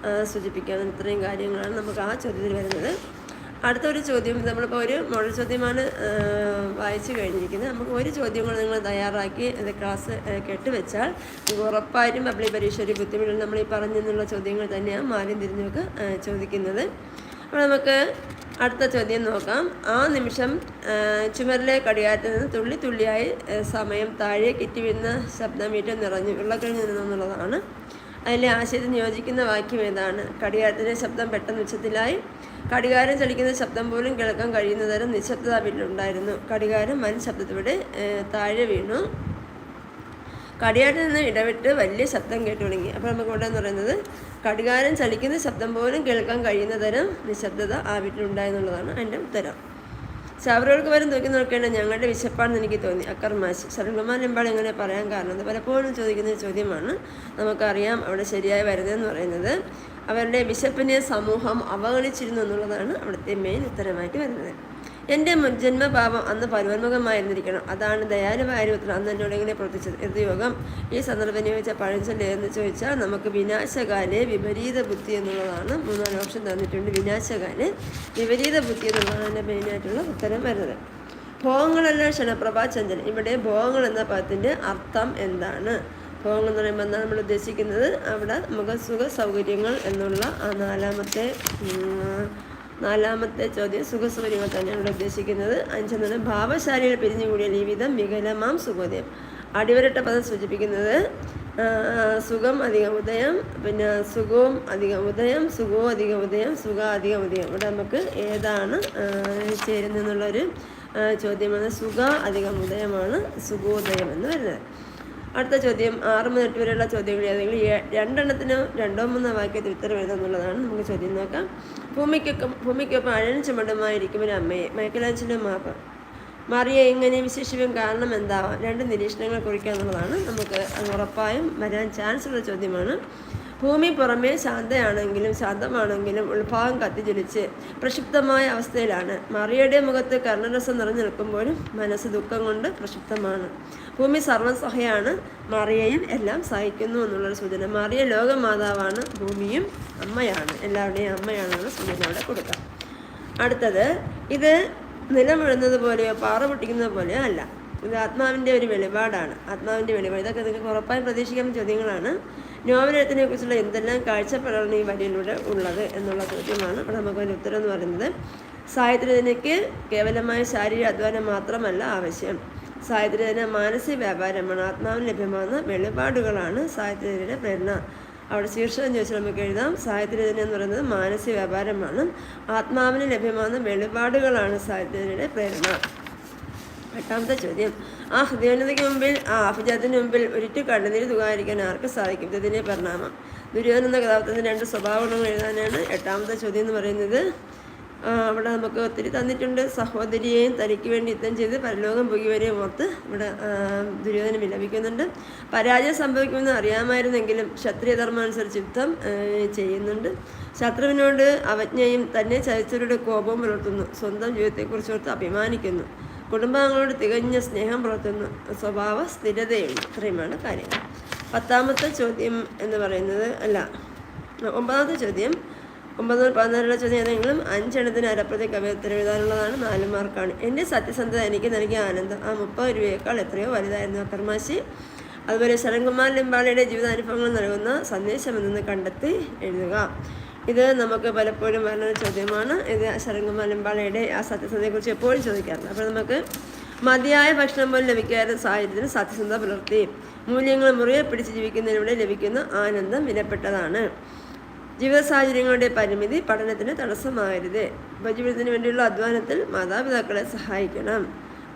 ആ, സൂചിപ്പിക്കാം ഇത്രയും കാര്യങ്ങളാണ് നമുക്ക് ആ ചോദ്യത്തിൽ വരുന്നത്. അടുത്ത ഒരു ചോദ്യം നമ്മളിപ്പോൾ ഒരു മോഡൽ ചോദ്യമാണ് വായിച്ചു കഴിഞ്ഞിരിക്കുന്നത്. നമുക്ക് ഒരു ചോദ്യം കൂടെ നിങ്ങൾ തയ്യാറാക്കി അത് ക്ലാസ് കെട്ടുവെച്ചാൽ ഉറപ്പായിട്ടും പബ്ലിക് പരീക്ഷ ഒരു ബുദ്ധിമുട്ടിൽ നമ്മൾ ഈ പറഞ്ഞെന്നുള്ള ചോദ്യങ്ങൾ തന്നെയാണ് മാര്യം തിരിഞ്ഞൊക്കെ ചോദിക്കുന്നത്. അപ്പോൾ നമുക്ക് അടുത്ത ചോദ്യം നോക്കാം. ആ നിമിഷം ചുമരിലെ കടിയാറ്റിൽ നിന്ന് തുള്ളി തുള്ളിയായി സമയം താഴെ കിറ്റി വീഴുന്ന ശബ്ദം വീട്ടിൽ നിറഞ്ഞു വെള്ളക്കഴിഞ്ഞ് നിന്നുള്ളതാണ്. അതിലെ ആശയത്തിന് യോജിക്കുന്ന വാക്യം ഏതാണ്? കടികാരത്തിന്റെ ശബ്ദം പെട്ടെന്ന് ഉച്ചത്തിലായി. കടികാരം ചലിക്കുന്ന ശബ്ദം പോലും കേൾക്കാൻ കഴിയുന്ന തരം നിശബ്ദത വീട്ടിലുണ്ടായിരുന്നു കടികാരം വൻ ശബ്ദത്തോടെ താഴെ വീണു. കടിയാട്ടിൽ നിന്ന് ഇടവിട്ട് വലിയ ശബ്ദം കേട്ടു തുടങ്ങി. അപ്പോൾ നമുക്ക് ഇവിടെ എന്ന് പറയുന്നത് കടികാരം ചലിക്കുന്ന ശബ്ദം പോലും കേൾക്കാൻ കഴിയുന്ന തരം നിശബ്ദത ആ വീട്ടിലുണ്ടായെന്നുള്ളതാണ് അതിന്റെ ഉത്തരം. ശബരികൾക്ക് വരും തൂക്കി നോക്കേണ്ട ഞങ്ങളുടെ വിശപ്പാണെന്ന് എനിക്ക് തോന്നി. അക്കർമാശി ശരൺകുമാർ ഇങ്ങനെ പറയാൻ കാരണം അത് പലപ്പോഴും ചോദിക്കുന്ന ചോദ്യമാണ്. നമുക്കറിയാം അവിടെ ശരിയായി വരുന്നതെന്ന് പറയുന്നത്. അവരുടെ വിശപ്പിനെ സമൂഹം അവഗണിച്ചിരുന്നു എന്നുള്ളതാണ് അവിടുത്തെ മെയിൻ ഉത്തരമായിട്ട് വരുന്നത്. എന്റെ ജന്മഭാവം അന്ന് പരോന്മുഖമായിരുന്നിരിക്കണം അതാണ് ദയാലുവായ രൂപത്തിൽ അന്ന് എന്നോട് എങ്ങനെ പ്രവർത്തിച്ചത് യോഗം. ഈ സന്ദർഭം ചോദിച്ച പഴഞ്ചൊല്ല് എന്ന് ചോദിച്ചാൽ നമുക്ക് വിനാശകാലെ വിപരീത ബുദ്ധി എന്നുള്ളതാണ് മൂന്നാൽ ഓപ്ഷൻ തന്നിട്ടുണ്ട്. വിനാശകാലെ വിപരീത ബുദ്ധി എന്നുള്ളതാണ് എന്റെ മെയിനായിട്ടുള്ള ഉത്തരം വരുന്നത്. ഭോഗങ്ങളെല്ലാം ക്ഷണപ്രഭാചഞ്ചലം ഇവിടെ ഭോഗങ്ങൾ എന്ന പദത്തിന്റെ അർത്ഥം എന്താണ്? ഭോഗങ്ങൾ എന്ന് പറയുമ്പോൾ എന്താണ് നമ്മൾ ഉദ്ദേശിക്കുന്നത്? അവിടെ നമുക്ക് സുഖ സൗകര്യങ്ങൾ എന്നുള്ള ആ നാലാമത്തെ നാലാമത്തെ ചോദ്യം സുഖസൗകര്യങ്ങൾ തന്നെയാണ് ഇവിടെ ഉദ്ദേശിക്കുന്നത്. അഞ്ചെന്നത് ഭാവശാലികൾ പിരിഞ്ഞുകൂടിയ ജീവിതം വികലമാം സുഖോദയം അടിവരട്ട പദം സൂചിപ്പിക്കുന്നത് സുഖം അധികം ഉദയം പിന്നെ സുഖവും അധികം ഉദയം സുഖവും അധികം ഉദയം സുഖ അധികം ഉദയം. ഇവിടെ നമുക്ക് ഏതാണ് ചേരുന്നതെന്നുള്ളൊരു ചോദ്യമാണ്. സുഖ അധികം ഉദയമാണ് സുഖോദയം എന്ന് വരുന്നത്. അടുത്ത ചോദ്യം ആറ് മുതൽ എട്ട് വരെയുള്ള ചോദ്യങ്ങൾ ഏതെങ്കിലും രണ്ടെണ്ണത്തിനോ രണ്ടോ മൂന്നോ വാക്യത്തിൽ ഉത്തരം എഴുതാന്നുള്ളതാണ് നമുക്ക് ചോദ്യം നോക്കാം. ഭൂമിക്കൊക്കെ ഭൂമിക്കൊപ്പം അഴൻ ചുമടുമായിരിക്കും ഒരു അമ്മയെ മൈക്കലാഞ്ചിന്റെ മാപ്പ്. മറിയെ ഇങ്ങനെ വിശേഷിപ്പം കാരണം എന്താവാം രണ്ട് നിരീക്ഷണങ്ങൾ കുറിക്കുക എന്നുള്ളതാണ് നമുക്ക് ഉറപ്പായും വരാൻ ചാൻസ് ഉള്ള ചോദ്യമാണ്. ഭൂമി പുറമേ ശാന്തയാണെങ്കിലും ശാന്തമാണെങ്കിലും ഉത്ഭാവം കത്തിജ്വലിച്ച് പ്രക്ഷുബ്ധമായ അവസ്ഥയിലാണ്. മറിയയുടെ മുഖത്ത് കർണരസം നിറഞ്ഞു നിൽക്കുമ്പോഴും മനസ്സ് ദുഃഖം കൊണ്ട് പ്രക്ഷുബ്ധമാണ്. ഭൂമി സർവസഹയാണ്. മറിയയും എല്ലാം സഹിക്കുന്നു എന്നുള്ളൊരു സൂചന. മറിയ ലോകമാതാവാണ് ഭൂമിയും അമ്മയാണ്. എല്ലാവരുടെയും അമ്മയാണെന്ന് സൂചന അവിടെ കൊടുക്കാം. അടുത്തത് ഇത് നിലമുഴുന്നത് പോലെയോ പാറ പൊട്ടിക്കുന്നത് പോലെയോ അല്ല. ഇത് ആത്മാവിന്റെ ഒരു വെളിപാടാണ്. ആത്മാവിന്റെ വെളിപാട്. ഇതൊക്കെ നിങ്ങൾക്ക് ഉറപ്പായും പ്രതീക്ഷിക്കാവുന്ന ചോദ്യങ്ങളാണ്. നോവലത്തിനെ കുറിച്ചുള്ള എന്തെല്ലാം കാഴ്ചപ്പാടാണ് ഈ വരിയിലൂടെ ഉള്ളത് എന്നുള്ള ചോദ്യമാണ് ഇവിടെ നമുക്ക് അതിന്റെ ഉത്തരം എന്ന് പറയുന്നത്. സാഹിത്യരചനയ്ക്ക് കേവലമായ ശാരീരിക അധ്വാനം മാത്രമല്ല ആവശ്യം. സാഹിത്യരചന മാനസിക വ്യാപാരമാണ് ആത്മാവിന് ലഭ്യമാകുന്ന വെളിപാടുകളാണ് സാഹിത്യരചനയുടെ പ്രേരണ. അവിടെ ശീർഷകം ചോദിച്ചാൽ നമുക്ക് എഴുതാം. സാഹിത്യരചന എന്ന് പറയുന്നത് മാനസിക വ്യാപാരമാണ്. ആത്മാവിന് ലഭ്യമാകുന്ന വെളിപാടുകളാണ് സാഹിത്യരചനയുടെ പ്രേരണ. എട്ടാമത്തെ ചോദ്യം. ആ ഹൃദയോന്നതയ്ക്ക് മുമ്പിൽ ആ അഭിജാതത്തിന് മുമ്പിൽ ഒരിറ്റു കണ്ണുനീര് തുകാരിക്കാൻ ആർക്ക് സാധിക്കും? ഇതിനെ പരിണാമം. ദുര്യോധന എന്ന രണ്ട് സ്വഭാവങ്ങൾ എഴുതാനാണ് എട്ടാമത്തെ ചോദ്യം എന്ന് പറയുന്നത്. അവിടെ നമുക്ക് ഒത്തിരി തന്നിട്ടുണ്ട്. സഹോദരിയെയും തനിക്ക് വേണ്ടി യുദ്ധം ചെയ്ത് പരലോകം പുകിവരെയും ഓർത്ത് ഇവിടെ ദുര്യോധനം വിലപിക്കുന്നുണ്ട്. പരാജയം സംഭവിക്കുമെന്ന് അറിയാമായിരുന്നെങ്കിലും ക്ഷത്രിയധർമ്മം അനുസരിച്ച് യുദ്ധം ചെയ്യുന്നുണ്ട്. ശത്രുവിനോട് അവജ്ഞയും തന്നെ ചതിച്ചവരുടെ കോപവും പുലർത്തുന്നു. സ്വന്തം ജീവിതത്തെക്കുറിച്ച് ഓർത്ത് അഭിമാനിക്കുന്നു. കുടുംബാംഗങ്ങളോട് തികഞ്ഞ സ്നേഹം പുലർത്തുന്നു. സ്വഭാവ സ്ഥിരതയുണ്ട് ഇത്രയുമാണ് കാര്യങ്ങൾ. പത്താമത്തെ ചോദ്യം എന്ന് പറയുന്നത് അല്ല ഒമ്പതാമത്തെ ചോദ്യം ഒമ്പത് പതിനാലുള്ള ചോദ്യം ഏതെങ്കിലും അഞ്ചെണ്ണത്തിന് അരപ്പതി കവിയത്തിന് എഴുതാനുള്ളതാണ് നാല് മാർക്കാണ്. എന്റെ സത്യസന്ധത എനിക്ക് നൽകിയ ആനന്ദം. ആ മുപ്പത് രൂപയേക്കാൾ എത്രയോ വലുതായിരുന്നു അക്കർമാശി. അതുപോലെ ശരൺകുമാർ ലിംബാളിയുടെ ജീവിതാനുഭവങ്ങൾ നൽകുന്ന സന്ദേശം എന്തെന്ന് കണ്ടെത്തി എഴുതുക. ഇത് നമുക്ക് പലപ്പോഴും വരുന്ന ചോദ്യമാണ്. ഇത് ശരൺകുമാർ ലിംബാളിയുടെ ആ സത്യസന്ധതയെക്കുറിച്ച് എപ്പോഴും ചോദിക്കാറുണ്ട്. അപ്പോൾ നമുക്ക് മതിയായ ഭക്ഷണം പോലും ലഭിക്കാത്ത സാഹചര്യത്തിൽ സത്യസന്ധത പുലർത്തി. മൂല്യങ്ങൾ മുറിയെ പിടിച്ച് ജീവിക്കുന്നതിലൂടെ ലഭിക്കുന്ന ആനന്ദം വിലപ്പെട്ടതാണ്. ജീവിത സാഹചര്യങ്ങളുടെ പരിമിതി പഠനത്തിന് തടസ്സമാകരുത് ഉപജീവിതത്തിന് വേണ്ടിയുള്ള അധ്വാനത്തിൽ മാതാപിതാക്കളെ സഹായിക്കണം.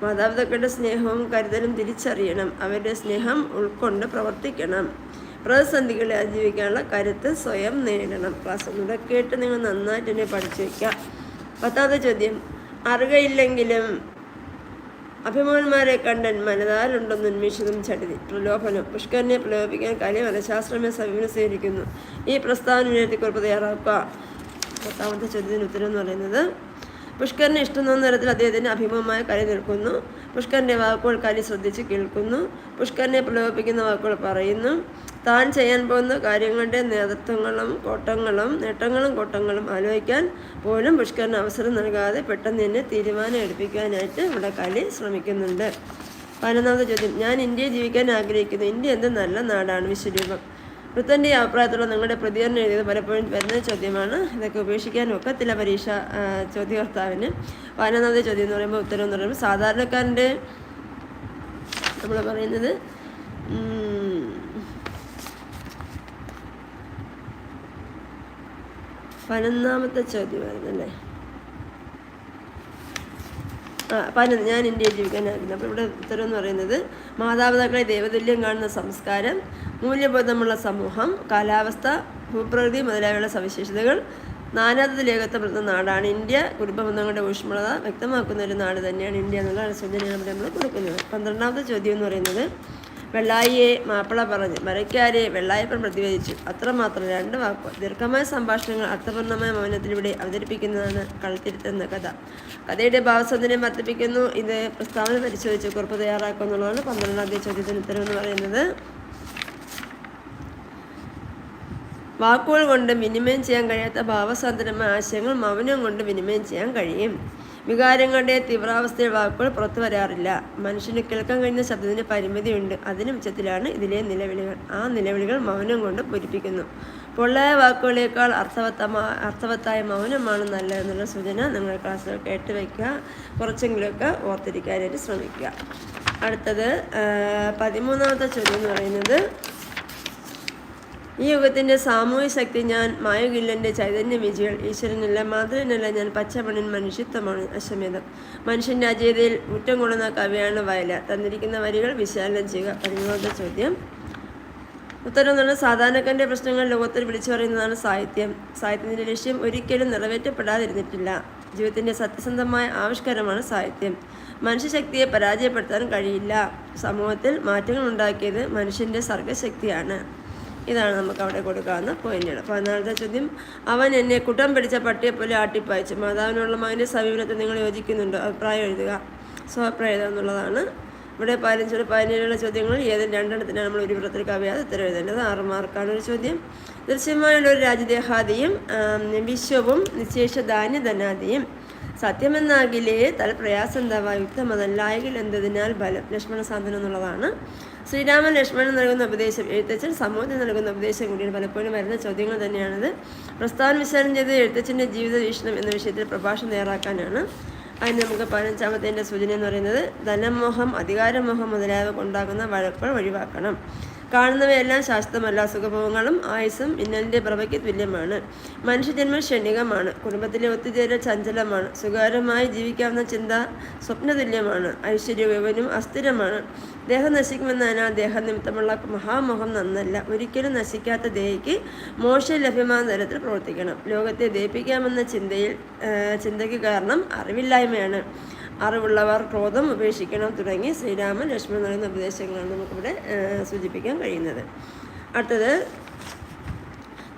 മാതാപിതാക്കളുടെ സ്നേഹവും കരുതലും തിരിച്ചറിയണം. അവരുടെ സ്നേഹം ഉൾക്കൊണ്ട് പ്രവർത്തിക്കണം. പ്രതിസന്ധികളെ അതിജീവിക്കാനുള്ള കരുത്ത് സ്വയം നേടണം ക്ലാസ് ഒന്നുകൂടെ കേട്ട് നിങ്ങൾ നന്നായിട്ട് തന്നെ പഠിച്ചു വയ്ക്കുക പത്താമത്തെ ചോദ്യം. അറികയില്ലെങ്കിലും അഭിമാന്മാരെ കണ്ടൻ മനതാലുണ്ടെന്ന് ഉന്മേഷിതം ചടുതി. പ്രലോഭനം പുഷ്കരനെ പ്രലോഭിക്കാൻ കലി മനഃശാസ്ത്രമേ സമീപനം സ്വീകരിക്കുന്നു. ഈ പ്രസ്താവന ഉയർത്തിക്കുറിപ്പ് തയ്യാറാക്കുക. പത്താമത്തെ ചോദ്യത്തിന് ഉത്തരം എന്ന് പറയുന്നത് പുഷ്കരന് ഇഷ്ടം തോന്നുന്ന തരത്തിൽ അദ്ദേഹത്തിന് അഭിമുഖമായ കലി നിൽക്കുന്നു. പുഷ്കരന്റെ വാക്കുകൾ കലി ശ്രദ്ധിച്ച് കേൾക്കുന്നു. പുഷ്കരനെ പ്രലോഭിപ്പിക്കുന്ന വാക്കുകൾ പറയുന്നു. താൻ ചെയ്യാൻ പോകുന്ന കാര്യങ്ങളുടെ നേതൃത്വങ്ങളും കോട്ടങ്ങളും നേട്ടങ്ങളും കോട്ടങ്ങളും ആലോചിക്കാൻ പോലും പുഷ്കറിന് അവസരം നൽകാതെ പെട്ടെന്ന് തന്നെ തീരുമാനം എടുപ്പിക്കാനായിട്ട് ഇവിടെ കലി ശ്രമിക്കുന്നുണ്ട്. പതിനൊന്നാമത്തെ ചോദ്യം. ഞാൻ ഇന്ത്യയിൽ ജീവിക്കാൻ ആഗ്രഹിക്കുന്നു. ഇന്ത്യ എന്ത് നല്ല നാടാണ്? വിശ്വരൂപം. വൃത്തന്റെ അഭിപ്രായത്തിലുള്ള നിങ്ങളുടെ പ്രതികരണം എഴുതിയത് പലപ്പോഴും വരുന്ന ചോദ്യമാണ്. ഇതൊക്കെ ഉപേക്ഷിക്കാൻ ഒക്കത്തില്ല പരീക്ഷ ചോദ്യകർത്താവിന്. പതിനൊന്നാമത്തെ ചോദ്യം എന്ന് പറയുമ്പോൾ ഉത്തരം എന്ന് പറയുമ്പോൾ സാധാരണക്കാരന്റെ നമ്മൾ പറയുന്നത് പതിനൊന്നാമത്തെ ചോദ്യമായിരുന്നല്ലേ? ആ പതിനൊന്ന് ഞാൻ ഇന്ത്യയിൽ ജീവിക്കാനായിരുന്നു അപ്പോൾ ഇവിടെ ഉത്തരം എന്ന് പറയുന്നത് മാതാപിതാക്കളെ ദൈവതുല്യം കാണുന്ന സംസ്കാരം മൂല്യബോധമുള്ള സമൂഹം കാലാവസ്ഥ ഭൂപ്രകൃതി മുതലായുള്ള സവിശേഷതകൾ നാനാത്വത്തിൽ ഏകത്വപ്പെടുന്ന നാടാണ് ഇന്ത്യ. കുടുംബബന്ധങ്ങളുടെ ഊഷ്മളത വ്യക്തമാക്കുന്ന ഒരു നാട് തന്നെയാണ് ഇന്ത്യ എന്നുള്ള സൂചനയാണ് നമ്മൾ കൊടുക്കുന്നത്. പന്ത്രണ്ടാമത്തെ ചോദ്യം എന്ന് പറയുന്നത് വെള്ളായിയെ മാപ്പിള പറഞ്ഞു. മരക്കാരെ വെള്ളായപ്പൻ പ്രതിവേദിച്ചു അത്രമാത്രം രണ്ട് വാക്കുകൾ ദീർഘമായ സംഭാഷണങ്ങൾ അർത്ഥപൂർണമായ മൗനത്തിലൂടെ അവതരിപ്പിക്കുന്നതാണ് കളത്തിരുത്തെന്ന കഥ. കഥയുടെ ഭാവസന്ദര്യം വർദ്ധിപ്പിക്കുന്നു. ഇത് പ്രസ്താവന പരിശോധിച്ച് കുറിപ്പ് തയ്യാറാക്കുക എന്നുള്ളതാണ് പന്ത്രണ്ടാമത്തെ ചോദ്യത്തിന് ഉത്തരം എന്ന് പറയുന്നത്. വാക്കുകൾ കൊണ്ട് വിനിമയം ചെയ്യാൻ കഴിയാത്ത ഭാവസാന്ദ്രമായ ആശയങ്ങൾ മൗനം കൊണ്ട് വിനിമയം ചെയ്യാൻ കഴിയും. വികാരങ്ങളുടെ തീവ്രാവസ്ഥയിൽ വാക്കുകൾ പുറത്തു വരാറില്ല. മനുഷ്യന് കേൾക്കാൻ കഴിയുന്ന ശബ്ദത്തിന് പരിമിതിയുണ്ട്. അതിന് ഉച്ചത്തിലാണ് ഇതിലെ നിലവിളികൾ. ആ നിലവിളികൾ മൗനം കൊണ്ട് പൂരിപ്പിക്കുന്നു. പൊള്ളായ വാക്കുകളേക്കാൾ അർത്ഥവത്തമായ അർത്ഥവത്തായ മൗനമാണ് നല്ലതെന്നുള്ള സൂചന നിങ്ങൾ ക്ലാസ്സിൽ കേട്ട് വയ്ക്കുക. കുറച്ചെങ്കിലുമൊക്കെ ഓർത്തിരിക്കാനായിട്ട് ശ്രമിക്കുക. അടുത്തത് പതിമൂന്നാമത്തെ ചോദ്യം എന്ന് പറയുന്നത് ഈ യുഗത്തിന്റെ സാമൂഹ്യ ശക്തി ഞാൻ മായകില്ലന്റെ ചൈതന്യ വിജയൽ ഈശ്വരനല്ല മാതൃനല്ല ഞാൻ പച്ചമണൻ മനുഷ്യത്വമാണ് അശ്വമേധം മനുഷ്യന്റെ അജയതയിൽ മുറ്റം കൊള്ളുന്ന കവിയാണ് വയല. തന്നിരിക്കുന്ന വരികൾ വിശാലനം ചെയ്യുക. പതിമൂന്നാമത്തെ ചോദ്യം. ഉത്തരം എന്താണ്? സാധാരണക്കാരന്റെ പ്രശ്നങ്ങൾ ലോകത്തിൽ വിളിച്ചു പറയുന്നതാണ് സാഹിത്യം. സാഹിത്യത്തിന്റെ ലക്ഷ്യം ഒരിക്കലും നിറവേറ്റപ്പെടാതിരുന്നിട്ടില്ല. ജീവിതത്തിന്റെ സത്യസന്ധമായ ആവിഷ്കാരമാണ് സാഹിത്യം. മനുഷ്യശക്തിയെ പരാജയപ്പെടുത്താൻ കഴിയില്ല. സമൂഹത്തിൽ മാറ്റങ്ങൾ ഉണ്ടാക്കിയത് മനുഷ്യന്റെ സർഗശക്തിയാണ് ഇതാണ് നമുക്ക് അവിടെ കൊടുക്കാവുന്ന പോയിന്റുകൾ പതിനാലത്തെ ചോദ്യം അവൻ എന്നെ കുട്ടം പിടിച്ച പട്ടിയെ പോലെ ആട്ടിപ്പായിച്ചു. മാതാവിനുള്ള മകന്റെ സമീപനത്തെ നിങ്ങൾ യോജിക്കുന്നുണ്ടോ? അഭിപ്രായം എഴുതുക. സ്വഅഭിപ്രായം എഴുതുക എന്നുള്ളതാണ്. ഇവിടെ പതിനഞ്ചോട് പതിനേഴുള്ള ചോദ്യങ്ങൾ ഏതും രണ്ടെണ്ണത്തിനാണ് നമ്മൾ ഒരു വൃത്തത്തിൽ കവിയാതെ ഉത്തരം എഴുതേണ്ടത്. ആറ് മാർക്കാണ് ഒരു ചോദ്യം. ദൃശ്യമായുള്ള ഒരു രാജദേഹാദിയും വിശ്വവും നിശേഷ ധാന്യധനാദിയും സത്യമെന്നാകിലേ തല പ്രയാസം എന്താ യുക്തമതല്ലായകിൽ എന്തതിനാൽ ബലം ലക്ഷ്മണ സാധനം എന്നുള്ളതാണ്. ശ്രീരാമൻ ലക്ഷ്മണൻ നൽകുന്ന ഉപദേശം എഴുത്തച്ഛൻ സമൂഹത്തിന് നൽകുന്ന ഉപദേശം കൂടിയാണ്. പലപ്പോഴും വരുന്ന ചോദ്യങ്ങൾ തന്നെയാണിത്. പ്രസ്ഥാനം വിശകലനം ചെയ്ത് എഴുത്തച്ഛന്റെ ജീവിത വീക്ഷണം എന്ന വിഷയത്തിൽ പ്രഭാഷണം തയ്യാറാക്കാനാണ്. അതിന് നമുക്ക് പതിനഞ്ചാമത്തെ സൂചന എന്ന് പറയുന്നത് ധനമോഹം അധികാരമോഹം മുതലായവ കൊണ്ടാകുന്ന വഴക്കുകൾ ഒഴിവാക്കണം. കാണുന്നവയെല്ലാം ശാശ്വതമല്ല. സുഖഭോഗങ്ങളും ആയുസ്സും ഇന്നലിന്റെ പ്രഭയ്ക്ക് തുല്യമാണ്. മനുഷ്യജന്മ ക്ഷണികമാണ്. കുടുംബത്തിലെ ഒത്തുചേരൽ ചഞ്ചലമാണ്. സുഖകരമായി ജീവിക്കാവുന്ന ചിന്ത സ്വപ്നതുല്യമാണ്. ഐശ്വര്യവനും അസ്ഥിരമാണ്. ദേഹം നശിക്കുമെന്നതിനാൽ ദേഹനിമിത്തമുള്ള മഹാമോഹം നന്നല്ല. ഒരിക്കലും നശിക്കാത്ത ദേഹിക്ക് മോശം ലഭ്യമാകുന്ന തരത്തിൽ പ്രവർത്തിക്കണം. ലോകത്തെ ദയിപ്പിക്കാമെന്ന ചിന്തയിൽ ചിന്തയ്ക്ക് കാരണം അറിവില്ലായ്മയാണ്. അറിവുള്ളവർ ക്രോധം ഉപേക്ഷിക്കണം തുടങ്ങി ശ്രീരാമൻ ലക്ഷ്മണൻ നൽകുന്ന ഉപദേശങ്ങളാണ് നമുക്കിവിടെ സൂചിപ്പിക്കാൻ കഴിയുന്നത്. അടുത്തത്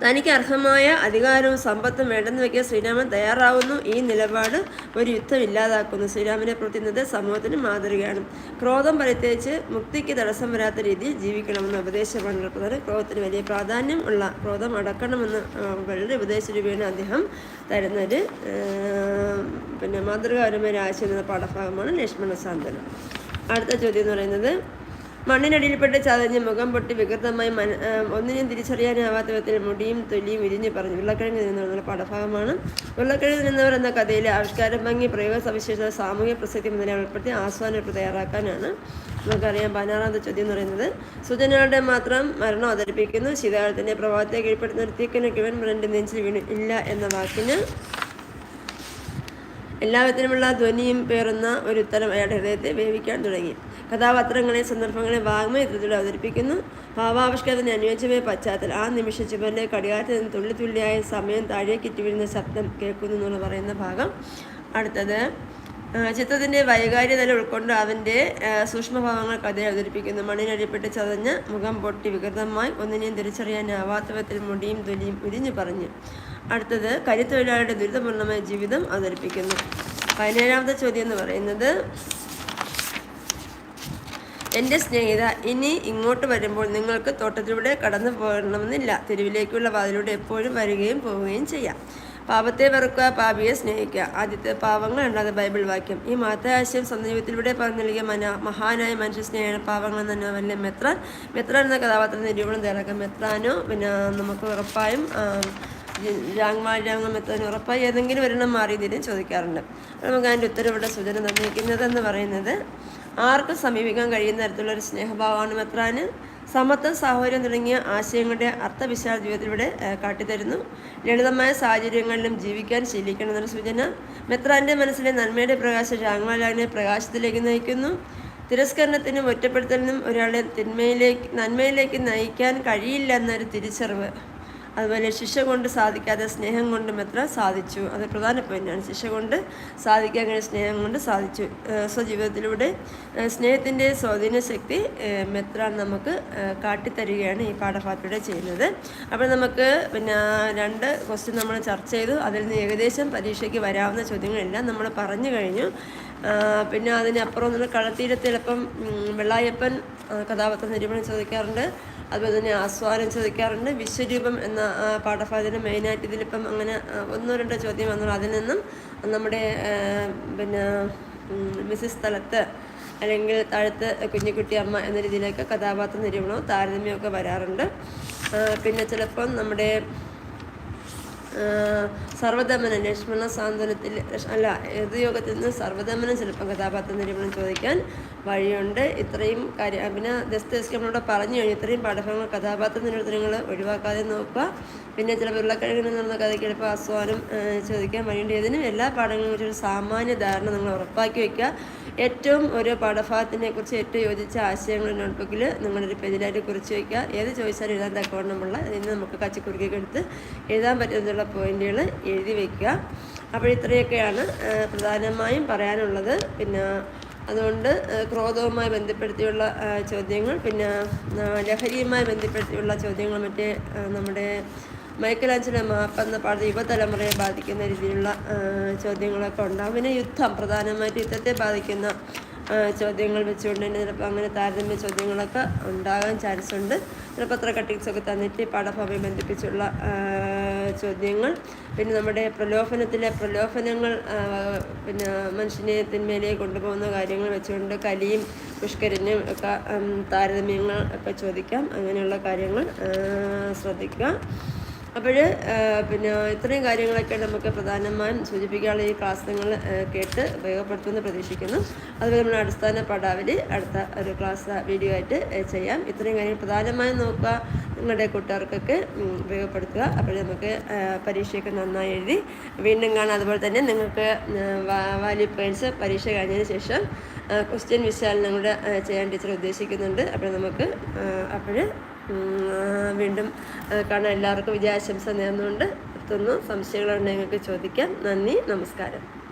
തനിക്ക് അർഹമായ അധികാരവും സമ്പത്തും വേണ്ടെന്ന് വയ്ക്കാൻ ശ്രീരാമൻ തയ്യാറാവുന്നു. ഈ നിലപാട് ഒരു യുദ്ധം ഇല്ലാതാക്കുന്നു. ശ്രീരാമനെ പ്രവർത്തിക്കുന്നത് സമൂഹത്തിന് മാതൃകയാണ്. ക്രോധം പരിത്യജിച്ച് മുക്തിക്ക് തടസ്സം വരാത്ത രീതിയിൽ ജീവിക്കണമെന്ന് ഉപദേശമാണ് പ്രധാന ക്രോധത്തിന് വലിയ പ്രാധാന്യം ഉള്ള ക്രോധം അടക്കണമെന്ന് വളരെ ഉപദേശ രൂപേണ അദ്ദേഹം തരുന്നൊരു പിന്നെ മാതൃകാപരമായ ആശയം എന്ന പാഠഭാഗമാണ് ലക്ഷ്മണ സാന്ത്വനം. അടുത്ത ചോദ്യം എന്ന് പറയുന്നത് മണ്ണിനടിയിൽപ്പെട്ട് ചതഞ്ഞ് മുഖം പൊട്ടി വികൃതമായി മന ഒന്നിനും തിരിച്ചറിയാനാവാത്ത വിധത്തിൽ മുടിയും തൊലിയും വിരിഞ്ഞ് പറഞ്ഞു. ഉരുളക്കിഴങ്ങ് നിന്നുള്ള പാഠഭാഗമാണ്. ഉരുളക്കിഴങ്ങ് നിന്നവർ എന്ന കഥയിലെ ആവിഷ്കാര ഭംഗി പ്രയോഗ സവിശേഷത സാമൂഹ്യ പ്രസക്തി മുതലായ ഉൾപ്പെടുത്തി ആസ്വാദനം തയ്യാറാക്കാനാണ് നമുക്കറിയാം പതിനാറാമത്തെ ചോദ്യം എന്ന് പറയുന്നത്. സുജനയുടെ മാത്രം മരണം അവതരിപ്പിക്കുന്നു. ശീതകാലത്തിന്റെ പ്രഭാവത്തെ കീഴ്പ്പെടുത്തി നിർത്തിക്കുന്ന കിവൻ ബ്രണ്ട് നെഞ്ചിൽ വീണു ഇല്ല എന്ന വാക്കിന് എല്ലാവിധത്തിലുമുള്ള ധ്വനിയും പേറുന്ന ഒരു ഉത്തരം അയാളുടെ ഹൃദയത്തെ വേവിക്കാൻ തുടങ്ങി. കഥാപാത്രങ്ങളെ സന്ദർഭങ്ങളെ ചിത്രത്തിലൂടെ അവതരിപ്പിക്കുന്നു. ഭാവാവിഷ്കാരത്തിന് അനുയോജ്യമായ പശ്ചാത്തലം. ആ നിമിഷ ചുമലിലെ കടികാരത്തിൽ നിന്ന് തുള്ളി തുള്ളിയായ സമയം താഴേക്കിറ്റ് വീഴുന്ന ശബ്ദം കേൾക്കുന്നു എന്നുള്ള പറയുന്ന ഭാഗം. അടുത്തത് ചിത്രത്തിന്റെ വൈകാര്യതല ഉൾക്കൊണ്ട് അവന്റെ സൂക്ഷ്മഭാവങ്ങൾ കഥയെ അവതരിപ്പിക്കുന്നു. മണ്ണിനടിപ്പെട്ട് ചതഞ്ഞ് മുഖം പൊട്ടി വികൃതമായി ഒന്നിനെയും തിരിച്ചറിയാനാവാത്ത വിധത്തിൽ മുടിയും തൊലിയും ഉരിഞ്ഞു പറഞ്ഞു. അടുത്തത് കരിത്തൊഴിലാളിയുടെ ദുരിതപൂർണമായ ജീവിതം അവതരിപ്പിക്കുന്നു. പതിനേഴാമത്തെ ചോദ്യം എന്ന് പറയുന്നത് എന്റെ സ്നേഹിത ഇനി ഇങ്ങോട്ട് വരുമ്പോൾ നിങ്ങൾക്ക് തോട്ടത്തിലൂടെ കടന്നു പോകണമെന്നില്ല. തെരുവിലേക്കുള്ള വാതിലൂടെ എപ്പോഴും വരികയും പോവുകയും ചെയ്യാം. പാപത്തെ വെറുക്കുക പാപിയെ സ്നേഹിക്കുക. ആദ്യത്തെ പാവങ്ങൾ ഉണ്ടാകുന്ന ബൈബിൾ വാക്യം. ഈ മാതാശയം ജീവിതത്തിലൂടെ പറഞ്ഞു നൽകിയ മന മഹാനായ മനുഷ്യ സ്നേഹമാണ് പാവങ്ങൾ എന്ന നോവലിലെ മെത്ര മെത്രാൻ എന്ന കഥാപാത്രം നിരൂപണം തയ്യാറാക്കാം. മെത്രാനോ പിന്നെ നമുക്ക് ഉറപ്പായും രാങ്മാരാങ്കം മെത്രാൻ ഉറപ്പായി ഏതെങ്കിലും ഒരെണ്ണം മാറിയതിനും ചോദിക്കാറുണ്ട്. നമുക്ക് അതിന്റെ ഉത്തരവിടെ സൂചന തന്നിരിക്കുന്നതെന്ന് പറയുന്നത് ആർക്കും സമീപിക്കാൻ കഴിയുന്ന തരത്തിലുള്ള ഒരു സ്നേഹഭാവമാണ് മെത്രാന്. സമത്വം സാഹോദര്യം തുടങ്ങിയ ആശയങ്ങളുടെ അർത്ഥവിശാല ജീവിതത്തിലൂടെ കാട്ടിത്തരുന്നു. ലളിതമായ സാഹചര്യങ്ങളിലും ജീവിക്കാൻ ശീലിക്കണമെന്നൊരു സൂചന. മെത്രാന്റെ മനസ്സിലെ നന്മയുടെ പ്രകാശം രാങ്മാലാവിനെ പ്രകാശത്തിലേക്ക് നയിക്കുന്നു. തിരസ്കരണത്തിനും ഒറ്റപ്പെടുത്തലിനും ഒരാളെ തിന്മയിലേക്ക് നന്മയിലേക്ക് നയിക്കാൻ കഴിയില്ല എന്നൊരു തിരിച്ചറിവ്. അതുപോലെ ശിക്ഷ കൊണ്ട് സാധിക്കാതെ സ്നേഹം കൊണ്ടും എത്ര സാധിച്ചു. അത് പ്രധാന പോയിന്റാണ് ശിക്ഷ കൊണ്ട് സാധിക്കാൻ കഴിഞ്ഞ സ്നേഹം കൊണ്ട് സാധിച്ചു. സ്വജീവിതത്തിലൂടെ സ്നേഹത്തിന്റെ സ്വാധീന ശക്തി മെത്ര നമുക്ക് കാട്ടിത്തരികയാണ് ഈ പാഠഭാഗത്തിലൂടെ ചെയ്യുന്നത്. അപ്പോൾ നമുക്ക് പിന്നെ രണ്ട് ക്വസ്റ്റ്യൻ നമ്മൾ ചർച്ച ചെയ്തു. അതിൽ നിന്ന് ഏകദേശം പരീക്ഷയ്ക്ക് വരാവുന്ന ചോദ്യങ്ങളെല്ലാം നമ്മൾ പറഞ്ഞു കഴിഞ്ഞു. പിന്നെ അതിനപ്പുറം നമ്മൾ കളത്തീരത്ത് ചിലപ്പം വെള്ളായപ്പൻ കഥാപാത്ര നിരൂപണം ചോദിക്കാറുണ്ട്. അതുപോലെ തന്നെ ആസ്വാദനം ചോദിക്കാറുണ്ട്. വിശ്വരൂപം എന്ന പാഠഭാഗത്തിന് മെയിനായിട്ട് ഇതിലിപ്പം അങ്ങനെ ഒന്നോ രണ്ടോ ചോദ്യം വന്നു അതിൽ നിന്നും നമ്മുടെ പിന്നെ മിസ്സിസ് സ്ഥലത്ത് അല്ലെങ്കിൽ താഴത്ത് കുഞ്ഞിക്കുട്ടി അമ്മ എന്ന രീതിയിലൊക്കെ കഥാപാത്ര നിരൂപണവും താരതമ്യമൊക്കെ വരാറുണ്ട്. പിന്നെ ചിലപ്പം നമ്മുടെ ആഹ് സർവധമന ലക്ഷ്മണ സാന്ത്വനത്തിൽ അല്ല യോഗത്തിൽ നിന്ന് സർവധമനം ചിലപ്പം കഥാപാത്ര നിരൂപണം ചോദിക്കാൻ വഴിയുണ്ട്. ഇത്രയും കാര്യം പിന്നെ ദസ്തേസ്കി പറഞ്ഞു കഴിഞ്ഞു. ഇത്രയും പാഠഭാഗങ്ങൾ കഥാപാത്ര നിരൂപണങ്ങൾ ഒഴിവാക്കാതെ നോക്കുക. പിന്നെ ചില ഉരുളക്കിഴങ്ങിൽ നിന്നുള്ള കഥയ്ക്ക് ചിലപ്പോൾ ആസ്വാദനം ചോദിക്കാൻ വഴിയുണ്ട് ഇതിനും എല്ലാ പാഠങ്ങളെ ഒരു സാമാന്യ ധാരണ നിങ്ങൾ ഉറപ്പാക്കി വയ്ക്കുക ഏറ്റവും ഓരോ പാഠഭാഗത്തിനെ കുറിച്ച് ഏറ്റവും യോജിച്ച ആശയങ്ങൾ നോട്ട്ബുക്കിൽ നിങ്ങളൊരു പേജിലായിട്ട് കുറിച്ച് വയ്ക്കുക ഏത് ചോദിച്ചാലും എഴുതാൻ തക്കവണ്ണമുള്ള നിന്ന് നമുക്ക് കച്ചിക്കുറുക്കിയൊക്കെ എടുത്ത് എഴുതാൻ പറ്റുന്നുള്ള പോയിന്റുകൾ എഴുതി വയ്ക്കുക അപ്പോൾ ഇത്രയൊക്കെയാണ് പ്രധാനമായും പറയാനുള്ളത്. പിന്നെ അതുകൊണ്ട് ക്രോധവുമായി ബന്ധപ്പെടുത്തിയുള്ള ചോദ്യങ്ങൾ പിന്നെ ലഹരിയുമായി ബന്ധപ്പെടുത്തിയുള്ള ചോദ്യങ്ങൾ മറ്റേ നമ്മുടെ മൈക്കലാഞ്ചലോ മാപ്പ് എന്ന പാഠം യുവതലമുറയെ ബാധിക്കുന്ന രീതിയിലുള്ള ചോദ്യങ്ങളൊക്കെ ഉണ്ടാകും പിന്നെ യുദ്ധം പ്രധാനമായിട്ട് യുദ്ധത്തെ ബാധിക്കുന്ന ചോദ്യങ്ങൾ വെച്ചുകൊണ്ട് തന്നെ ചിലപ്പോൾ അങ്ങനെ താരതമ്യ ചോദ്യങ്ങളൊക്കെ ഉണ്ടാകാൻ ചാൻസ് ഉണ്ട് ചിലപ്പോൾ അത്ര കട്ടിങ്സൊക്കെ തന്നിട്ട് പാഠഭാവയെ ബന്ധിപ്പിച്ചുള്ള ചോദ്യങ്ങൾ. പിന്നെ നമ്മുടെ പ്രലോഭനത്തിലെ പ്രലോഭനങ്ങൾ പിന്നെ മനുഷ്യനെ തിന്മയിലേ കൊണ്ടുപോകുന്ന കാര്യങ്ങൾ വെച്ചുകൊണ്ട് കലിയും പുഷ്കരനും ഒക്കെ താരതമ്യങ്ങൾ ഒക്കെ ചോദിക്കാം. അങ്ങനെയുള്ള കാര്യങ്ങൾ ശ്രദ്ധിക്കുക. അപ്പോൾ പിന്നെ ഇത്രയും കാര്യങ്ങളൊക്കെ നമുക്ക് പ്രധാനമായും സൂചിപ്പിക്കാനുള്ള ഈ ക്ലാസ് നിങ്ങൾ കേട്ട് ഉപയോഗപ്പെടുത്തുമെന്ന് പ്രതീക്ഷിക്കുന്നു. അതുപോലെ നമ്മുടെ അടിസ്ഥാന പടാവിൽ അടുത്ത ഒരു ക്ലാസ് വീഡിയോ ആയിട്ട് ചെയ്യാം. ഇത്രയും കാര്യങ്ങൾ പ്രധാനമായും നോക്കുക നിങ്ങളുടെ കൂട്ടുകാർക്കൊക്കെ ഉപയോഗപ്പെടുത്തുക. അപ്പോൾ നമുക്ക് പരീക്ഷയൊക്കെ നന്നായി എഴുതി വീണ്ടും കാണാം. അതുപോലെ തന്നെ നിങ്ങൾക്ക് വാല്യൂ പേഴ്സ് പരീക്ഷ കഴിഞ്ഞതിന് ശേഷം ക്വസ്റ്റ്യൻ വിശകലനങ്ങൾ ചെയ്യാൻ ടീച്ചർ ഉദ്ദേശിക്കുന്നുണ്ട്. അപ്പോൾ നമുക്ക് അപ്പോൾ വീണ്ടും കാണാൻ എല്ലാവർക്കും വിജയാശംസ നേർന്നുകൊണ്ട് എത്തുന്നു സംശയങ്ങളുണ്ടെങ്കിൽ ചോദിക്കാം. നന്ദി നമസ്കാരം.